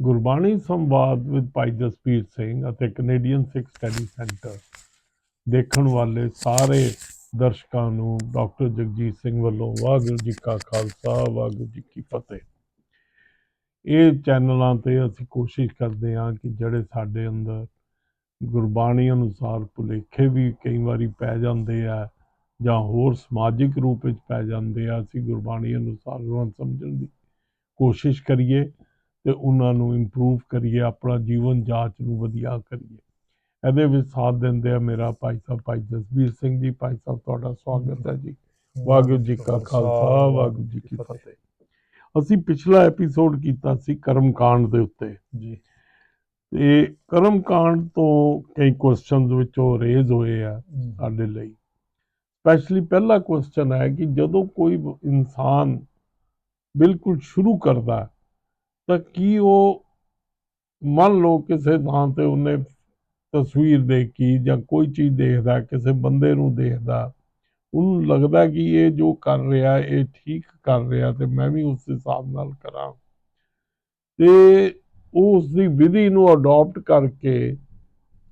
ਗੁਰਬਾਣੀ ਸੰਵਾਦ ਵਿਦ ਭਾਈ ਜਸਪੀਰ ਸਿੰਘ ਅਤੇ ਕੈਨੇਡੀਅਨ ਸਿੱਖ study centre ਦੇਖਣ ਵਾਲੇ ਸਾਰੇ ਦਰਸ਼ਕਾਂ ਨੂੰ ਡਾਕਟਰ ਜਗਜੀਤ ਸਿੰਘ ਵੱਲੋਂ ਵਾਹਿਗੁਰੂ ਜੀ ਕਾ ਖਾਲਸਾ, ਵਾਹਿਗੁਰੂ ਜੀ ਕੀ ਫਤਿਹ। ਇਹ ਚੈਨਲਾਂ ਤੇ ਅਸੀਂ ਕੋਸ਼ਿਸ਼ ਕਰਦੇ ਹਾਂ ਕਿ ਜਿਹੜੇ ਸਾਡੇ ਅੰਦਰ ਗੁਰਬਾਣੀ ਅਨੁਸਾਰ ਭੁਲੇਖੇ ਵੀ ਕਈ ਵਾਰੀ ਪੈ ਜਾਂਦੇ ਆ ਜਾਂ ਹੋਰ ਸਮਾਜਿਕ ਰੂਪ ਵਿੱਚ ਪੈ ਜਾਂਦੇ ਆ, ਅਸੀਂ ਗੁਰਬਾਣੀ ਅਨੁਸਾਰ ਉਹਨਾਂ ਸਮਝਣ ਦੀ ਕੋਸ਼ਿਸ਼ ਕਰੀਏ। ਤੇ ਉਹਨਾਂ ਨੂੰ ਇੰਪਰੂਵ ਕਰੀਏ ਆਪਣਾ ਜੀਵਨ ਜਾਂਚ ਨੂੰ ਵਧੀਆ ਕਰੀਏ। ਇਹਦੇ ਵਿੱਚ ਸਾਥ ਦਿੰਦੇ ਆ ਮੇਰਾ ਭਾਈ ਸਾਹਿਬ ਭਾਈ ਜਸਬੀਰ ਸਿੰਘ ਜੀ। ਭਾਈ ਸਾਹਿਬ ਤੁਹਾਡਾ ਸਵਾਗਤ ਹੈ ਜੀ। ਵਾਹਿਗੁਰੂ ਜੀ ਕਾ ਖਾਲਸਾ ਵਾਹਿਗੁਰੂ ਜੀ ਕੀ ਫਤਿਹ। ਅਸੀਂ ਪਿਛਲਾ ਐਪੀਸੋਡ ਕੀਤਾ ਸੀ ਕਰਮਕਾਂਡ ਦੇ ਉੱਤੇ। ਜੀ। ਤੇ ਕਰਮਕਾਂਡ ਤੋਂ ਕਈ ਕੁਐਸਚਨਸ ਵਿੱਚੋਂ ਰੇਜ਼ ਹੋਏ ਆ ਸਾਡੇ ਲਈ। ਸਪੈਸ਼ਲੀ ਪਹਿਲਾ ਕੁਐਸਚਨ ਹੈ ਕਿ ਜਦੋਂ ਕੋਈ ਇਨਸਾਨ ਬਿਲਕੁਲ ਸ਼ੁਰੂ ਕਰਦਾ ਹੈ, ਤਾਂ ਕੀ ਉਹ ਮੰਨ ਲਓ ਕਿਸੇ ਥਾਂ ਤੇ ਉਹਨੇ ਤਸਵੀਰ ਦੇਖੀ ਜਾਂ ਕੋਈ ਚੀਜ਼ ਦੇਖਦਾ, ਕਿਸੇ ਬੰਦੇ ਨੂੰ ਦੇਖਦਾ, ਉਹਨੂੰ ਲੱਗਦਾ ਕਿ ਇਹ ਜੋ ਕਰ ਰਿਹਾ, ਇਹ ਠੀਕ ਕਰ ਰਿਹਾ ਤੇ ਮੈਂ ਵੀ ਉਸ ਹਿਸਾਬ ਨਾਲ ਕਰਾਂ। ਤੇ ਉਹ ਉਸ ਦੀ ਵਿਧੀ ਨੂੰ ਅਡਾਪਟ ਕਰਕੇ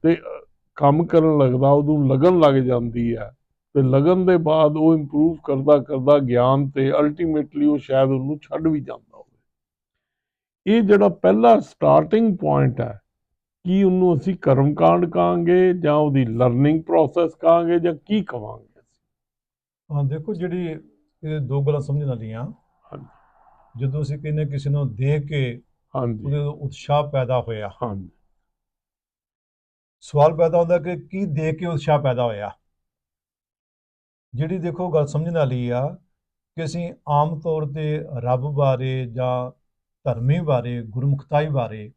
ਤੇ ਕੰਮ ਕਰਨ ਲੱਗਦਾ, ਉਹਨੂੰ ਲਗਨ ਲੱਗ ਜਾਂਦੀ ਹੈ। ਤੇ ਲਗਨ ਦੇ ਬਾਅਦ ਉਹ ਇੰਪਰੂਵ ਕਰਦਾ ਕਰਦਾ ਗਿਆਨ ਤੇ ਅਲਟੀਮੇਟਲੀ ਉਹ ਸ਼ਾਇਦ ਉਹਨੂੰ ਛੱਡ ਵੀ ਜਾਂਦਾ। ਇਹ ਜਿਹੜਾ ਪਹਿਲਾ ਸਟਾਰਟਿੰਗ ਪੁਆਇੰਟ ਹੈ ਕੀ ਉਹਨੂੰ ਅਸੀਂ ਕਰਮਕਾਂਡ ਕਹਾਂਗੇ ਜਾਂ ਉਹਦੀ ਲਰਨਿੰਗ ਪ੍ਰੋਸੈਸ ਕਹਾਂਗੇ ਜਾਂ ਕੀ ਕਹਾਂਗੇ ਹਾਂ ਦੇਖੋ ਜਿਹੜੀ ਇਹ ਦੋ ਗੱਲਾਂ ਸਮਝਣ ਵਾਲੀਆਂ। ਜਦੋਂ ਅਸੀਂ ਕਹਿੰਦੇ ਕਿਸੇ ਨੂੰ ਦੇਖ ਕੇ ਹਾਂਜੀ। ਉਹਦੇ ਉਤਸ਼ਾਹ ਪੈਦਾ ਹੋਇਆ। ਹਾਂਜੀ। ਸਵਾਲ ਪੈਦਾ ਹੁੰਦਾ ਕਿ ਕੀ ਦੇਖ ਕੇ ਉਤਸ਼ਾਹ ਪੈਦਾ ਹੋਇਆ? ਜਿਹੜੀ ਦੇਖੋ ਗੱਲ ਸਮਝਣ ਵਾਲੀ ਆ ਕਿ ਅਸੀਂ ਆਮ ਤੌਰ ਤੇ ਰੱਬ ਬਾਰੇ ਜਾਂ ਧਰਮੀ ਬਾਰੇ ਗੁਰਮੁਖਤਾਈ ਬਾਰੇ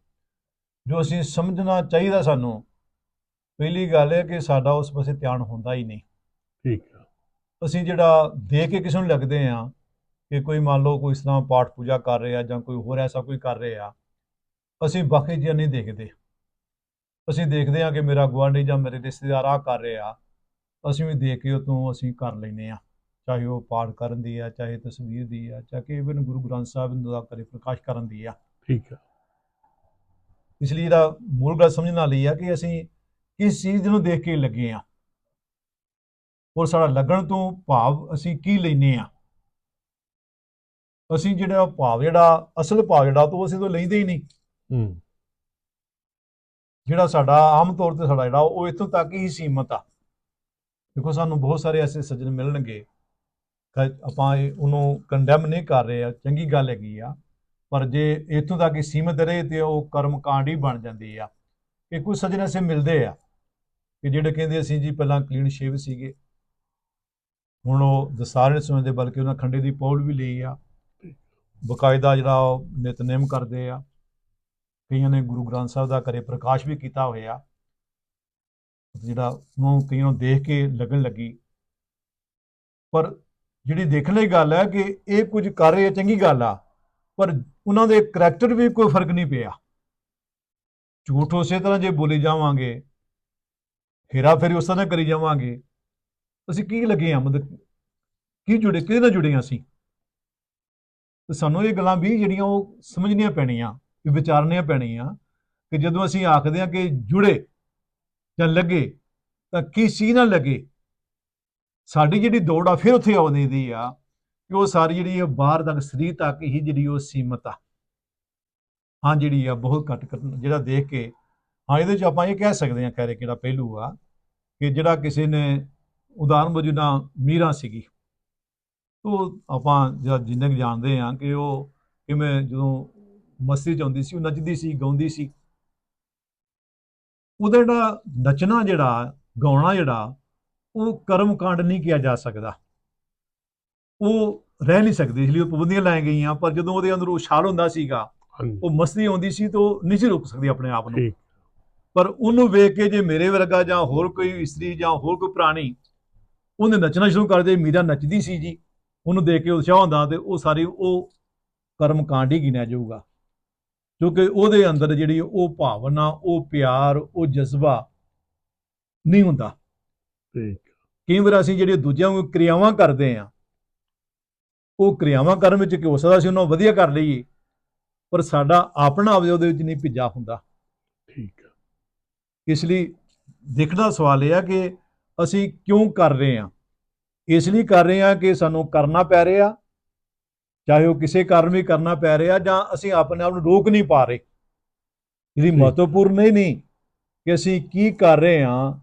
ਜੋ ਅਸੀਂ ਸਮਝਣਾ ਚਾਹੀਦਾ ਸਾਨੂੰ ਪਹਿਲੀ ਗੱਲ ਹੈ ਕਿ ਸਾਡਾ ਉਸ ਪਾਸੇ ਧਿਆਨ ਹੁੰਦਾ ਹੀ ਨਹੀਂ। ਠੀਕ ਹੈ ਅਸੀਂ ਜਿਹੜਾ ਦੇਖ ਕੇ ਕਿਸੇ ਨੂੰ ਲੱਗਦੇ ਆ ਕਿ ਕੋਈ ਮੰਨ ਲਓ ਕੋਈ ਇਸ ਤਰ੍ਹਾਂ ਪਾਠ ਪੂਜਾ ਕਰ ਰਿਹਾ ਜਾਂ ਕੋਈ ਹੋਰ ਐਸਾ ਕੋਈ ਕਰ ਰਿਹਾ ਅਸੀਂ ਬਾਕੀ ਚੀਜ਼ਾਂ ਨਹੀਂ ਦੇਖਦੇ। ਅਸੀਂ ਦੇਖਦੇ ਆ ਕਿ ਮੇਰਾ ਗੁਆਂਢੀ ਜਾਂ ਮੇਰੇ ਰਿਸ਼ਤੇਦਾਰ ਆ ਕਰ ਰਿਹਾ ਅਸੀਂ ਵੀ ਦੇਖ ਕੇ ਉਹ ਤੋਂ ਅਸੀਂ ਕਰ ਲੈਨੇ ਆ ਚਾਹੇ ਉਹ ਪਾਠ ਕਰਨ ਦੀ ਆ ਚਾਹੇ ਤਸਵੀਰ ਦੀ ਆ ਚਾਹੇ ਇਵਨ ਗੁਰੂ ਗ੍ਰੰਥ ਸਾਹਿਬ ਦਾ ਕਰੇ ਪ੍ਰਕਾਸ਼ ਕਰਨ ਦੀ ਆ। ਠੀਕ ਹੈ ਇਸ ਲਈ ਇਹਦਾ ਮੂਲ ਗੱਲ ਸਮਝਣ ਵਾਲੀ ਆ ਕਿ ਅਸੀਂ ਕਿਸ ਚੀਜ਼ ਨੂੰ ਦੇਖ ਕੇ ਲੱਗੇ ਆ। ਔਰ ਸਾਡਾ ਲੱਗਣ ਤੋਂ ਭਾਵ ਅਸੀਂ ਕੀ ਲੈਨੇ ਆ। ਅਸੀਂ ਜਿਹੜਾ ਭਾਵ ਜਿਹੜਾ ਅਸਲ ਭਾਵ ਜਿਹੜਾ ਤੋਂ ਅਸੀਂ ਤੋਂ ਲੈਂਦੇ ਹੀ ਨਹੀਂ। ਹੂੰ। ਜਿਹੜਾ ਸਾਡਾ ਆਮ ਤੌਰ ਤੇ ਸਾਡਾ ਜਿਹੜਾ ਉਹ ਇੱਥੋਂ ਤੱਕ ਹੀ ਸੀਮਤ ਆ। ਦੇਖੋ ਸਾਨੂੰ ਬਹੁਤ ਸਾਰੇ ਐਸੇ ਸੱਜਣ ਮਿਲਣਗੇ ਕਿ ਆਪਾਂ ਇਹ- ਉਹਨੂੰ ਕੰਡੈਮ ਨਹੀਂ ਕਰ ਰਹੇ ਆ, ਚੰਗੀ ਗੱਲ ਹੈਗੀ ਆ, ਪਰ ਜੇ ਇੱਥੋਂ ਤੱਕ ਹੀ ਸੀਮਤ ਰਹੇ ਤੇ ਉਹ ਕਰਮ ਕਾਂਡ ਹੀ ਬਣ ਜਾਂਦੀ ਆ। ਕਿ ਕੁਝ ਸੱਜਣ ਐਸੇ ਮਿਲਦੇ ਆ ਕਿ ਜਿਹੜੇ ਕਹਿੰਦੇ ਅਸੀਂ ਜੀ ਪਹਿਲਾਂ ਕਲੀਨ ਸ਼ੇਵ ਸੀਗੇ। ਹੁਣ ਉਹ ਦਸਾਰੇ ਸਮਝਦੇ ਬਲਕਿ ਉਹਨਾਂ ਖੰਡੇ ਦੀ ਪੌੜ ਵੀ ਲਈ ਆ। ਬਕਾਇਦਾ ਜਿਹੜਾ ਉਹ ਨਿਤਨੇਮ ਕਰਦੇ ਆ। ਕਈਆਂ ਨੇ ਗੁਰੂ ਗ੍ਰੰਥ ਸਾਹਿਬ ਦਾ ਕਰੇ ਪ੍ਰਕਾਸ਼ ਵੀ ਕੀਤਾ ਹੋਇਆ। ਜਿਹੜਾ ਉਹਨੂੰ ਕਈਆਂ ਨੂੰ ਦੇਖ ਕੇ ਲੱਗਣ ਲੱਗੀ। ਪਰ ਜਿਹੜੀ ਦੇਖਣ ਲਈ ਗੱਲ ਹੈ ਕਿ ਇਹ ਕੁਝ ਕਰ ਰਹੇ ਆ, ਚੰਗੀ ਗੱਲ ਆ, ਪਰ ਉਹਨਾਂ ਦੇ ਕਰੈਕਟਰ ਵੀ ਕੋਈ ਫ਼ਰਕ ਨਹੀਂ ਪਿਆ। ਝੂਠ ਉਸੇ ਤਰ੍ਹਾਂ ਜੇ ਬੋਲੀ ਜਾਵਾਂਗੇ, ਹੇਰਾ ਫੇਰੀ ਉਸ ਤਰ੍ਹਾਂ ਕਰੀ ਜਾਵਾਂਗੇ, ਅਸੀਂ ਕੀ ਲੱਗੇ ਆ ਮਤਲਬ, ਕੀ ਜੁੜੇ, ਕਿਹਦੇ ਨਾਲ ਜੁੜੇ ਹਾਂ ਅਸੀਂ? ਤੇ ਸਾਨੂੰ ਇਹ ਗੱਲਾਂ ਵੀ ਜਿਹੜੀਆਂ ਉਹ ਸਮਝਣੀਆਂ ਪੈਣੀਆਂ, ਵੀ ਵਿਚਾਰਨੀਆਂ ਪੈਣੀਆਂ, ਕਿ ਜਦੋਂ ਅਸੀਂ ਆਖਦੇ ਹਾਂ ਕਿ ਜੁੜੇ ਜਾਂ ਲੱਗੇ, ਤਾਂ ਕਿਸ ਚੀਜ਼ ਨਾਲ ਲੱਗੇ? ਸਾਡੀ ਜਿਹੜੀ ਦੌੜ ਆ, ਫਿਰ ਉੱਥੇ ਆਉਂਦੀ ਦੀ ਆ ਕਿ ਉਹ ਸਾਰੀ ਜਿਹੜੀ ਆ ਬਾਹਰ ਤੱਕ, ਸਰੀਰ ਤੱਕ ਹੀ ਜਿਹੜੀ ਉਹ ਸੀਮਤ ਆ। ਹਾਂ, ਜਿਹੜੀ ਆ, ਬਹੁਤ ਘੱਟ ਕਰਨ, ਜਿਹੜਾ ਦੇਖ ਕੇ, ਹਾਂ, ਇਹਦੇ ਚ ਆਪਾਂ ਇਹ ਕਹਿ ਸਕਦੇ ਹਾਂ ਕਹਿ ਕਿਹੜਾ ਪਹਿਲੂ ਆ ਕਿ ਜਿਹੜਾ ਕਿਸੇ ਨੇ ਉਦਾਹਰਨ ਵਜੋਂ ਨਾ ਮੀਰਾ ਸੀਗੀ। ਉਹ ਆਪਾਂ ਜਿਹੜਾ ਜਿੰਨੇ ਕੁ ਜਾਣਦੇ ਆ ਕਿ ਉਹ ਕਿਵੇਂ ਜਦੋਂ ਮਸਤੀ ਚ ਆਉਂਦੀ ਸੀ, ਉਹ ਨੱਚਦੀ ਸੀ, ਗਾਉਂਦੀ ਸੀ। ਉਹਦਾ ਜਿਹੜਾ ਨੱਚਣਾ ਜਿਹੜਾ, ਗਾਉਣਾ ਜਿਹੜਾ ਉਹ ਕਰਮ ਕਾਂਡ ਨਹੀਂ ਕਿਹਾ ਜਾ ਸਕਦਾ। ਉਹ ਰਹਿ ਨਹੀਂ ਸਕਦੀ ਇਸ ਲਈ ਉਹ ਪਾਬੰਦੀਆਂ ਲਾਈਆਂ ਗਈਆਂ ਪਰ ਜਦੋਂ ਉਹਦੇ ਅੰਦਰ ਉਛਾਲ ਹੁੰਦਾ ਸੀਗਾ ਉਹ ਮਸਤੀ ਆਉਂਦੀ ਸੀ ਤਾਂ ਉਹ ਨਹੀਂ ਸੀ ਰੁਕ ਸਕਦੀ ਆਪਣੇ ਆਪ ਨੂੰ। ਪਰ ਉਹਨੂੰ ਵੇਖ ਕੇ ਜੇ ਮੇਰੇ ਵਰਗਾ ਜਾਂ ਹੋਰ ਕੋਈ ਇਸਤਰੀ ਜਾਂ ਹੋਰ ਕੋਈ ਪ੍ਰਾਣੀ ਉਹਨੇ ਨੱਚਣਾ ਸ਼ੁਰੂ ਕਰ ਦੇ ਮੀਰਾ ਨੱਚਦੀ ਸੀ ਜੀ। ਉਹਨੂੰ ਦੇਖ ਕੇ ਉਤਸ਼ਾਹ ਹੁੰਦਾ ਤੇ ਉਹ ਸਾਰੀ ਉਹ ਕਰਮ ਕਾਂਡ ਹੀ ਗਿਣਿਆ ਜਾਊਗਾ। ਕਿਉਂਕਿ ਉਹਦੇ ਅੰਦਰ ਜਿਹੜੀ ਉਹ ਭਾਵਨਾ ਉਹ ਪਿਆਰ ਉਹ ਜਜ਼ਬਾ ਨਹੀਂ ਹੁੰਦਾ। ਠੀਕ ਕਈ ਵਾਰ ਅਸੀਂ ਜਿਹੜੇ ਦੂਜਿਆਂ ਨੂੰ ਕਿਰਿਆਵਾਂ ਕਰਦੇ ਆ ਉਹ ਕਿਰਿਆਵਾਂ ਕਰਨ ਵਿੱਚ ਕਿ ਹੋ ਸਕਦਾ ਸੀ ਉਹਨਾਂ ਵਧੀਆ ਕਰ ਲਈਏ ਪਰ ਸਾਡਾ ਆਪਣਾ ਅਵਜੇ ਉਹਦੇ ਵਿੱਚ ਨਹੀਂ ਭਿੱਜਾ ਹੁੰਦਾ। ਠੀਕ ਹੈ ਇਸ ਲਈ ਦੇਖਣਾ ਸਵਾਲ ਇਹ ਆ ਕਿ ਅਸੀਂ ਕਿਉਂ ਕਰ ਰਹੇ ਹਾਂ ਇਸ ਲਈ ਕਰ ਰਹੇ ਹਾਂ ਕਿ ਸਾਨੂੰ ਕਰਨਾ ਪੈ ਰਿਹਾ ਚਾਹੇ ਉਹ ਕਿਸੇ ਕਾਰਨ ਵੀ ਕਰਨਾ ਪੈ ਰਿਹਾ ਜਾਂ ਅਸੀਂ ਆਪਣੇ ਆਪ ਨੂੰ ਰੋਕ ਨਹੀਂ ਪਾ ਰਹੇ। ਇਹਦੀ। ਮਹੱਤਵਪੂਰਨ ਇਹ ਨਹੀਂ ਕਿ ਅਸੀਂ ਕੀ ਕਰ ਰਹੇ ਹਾਂ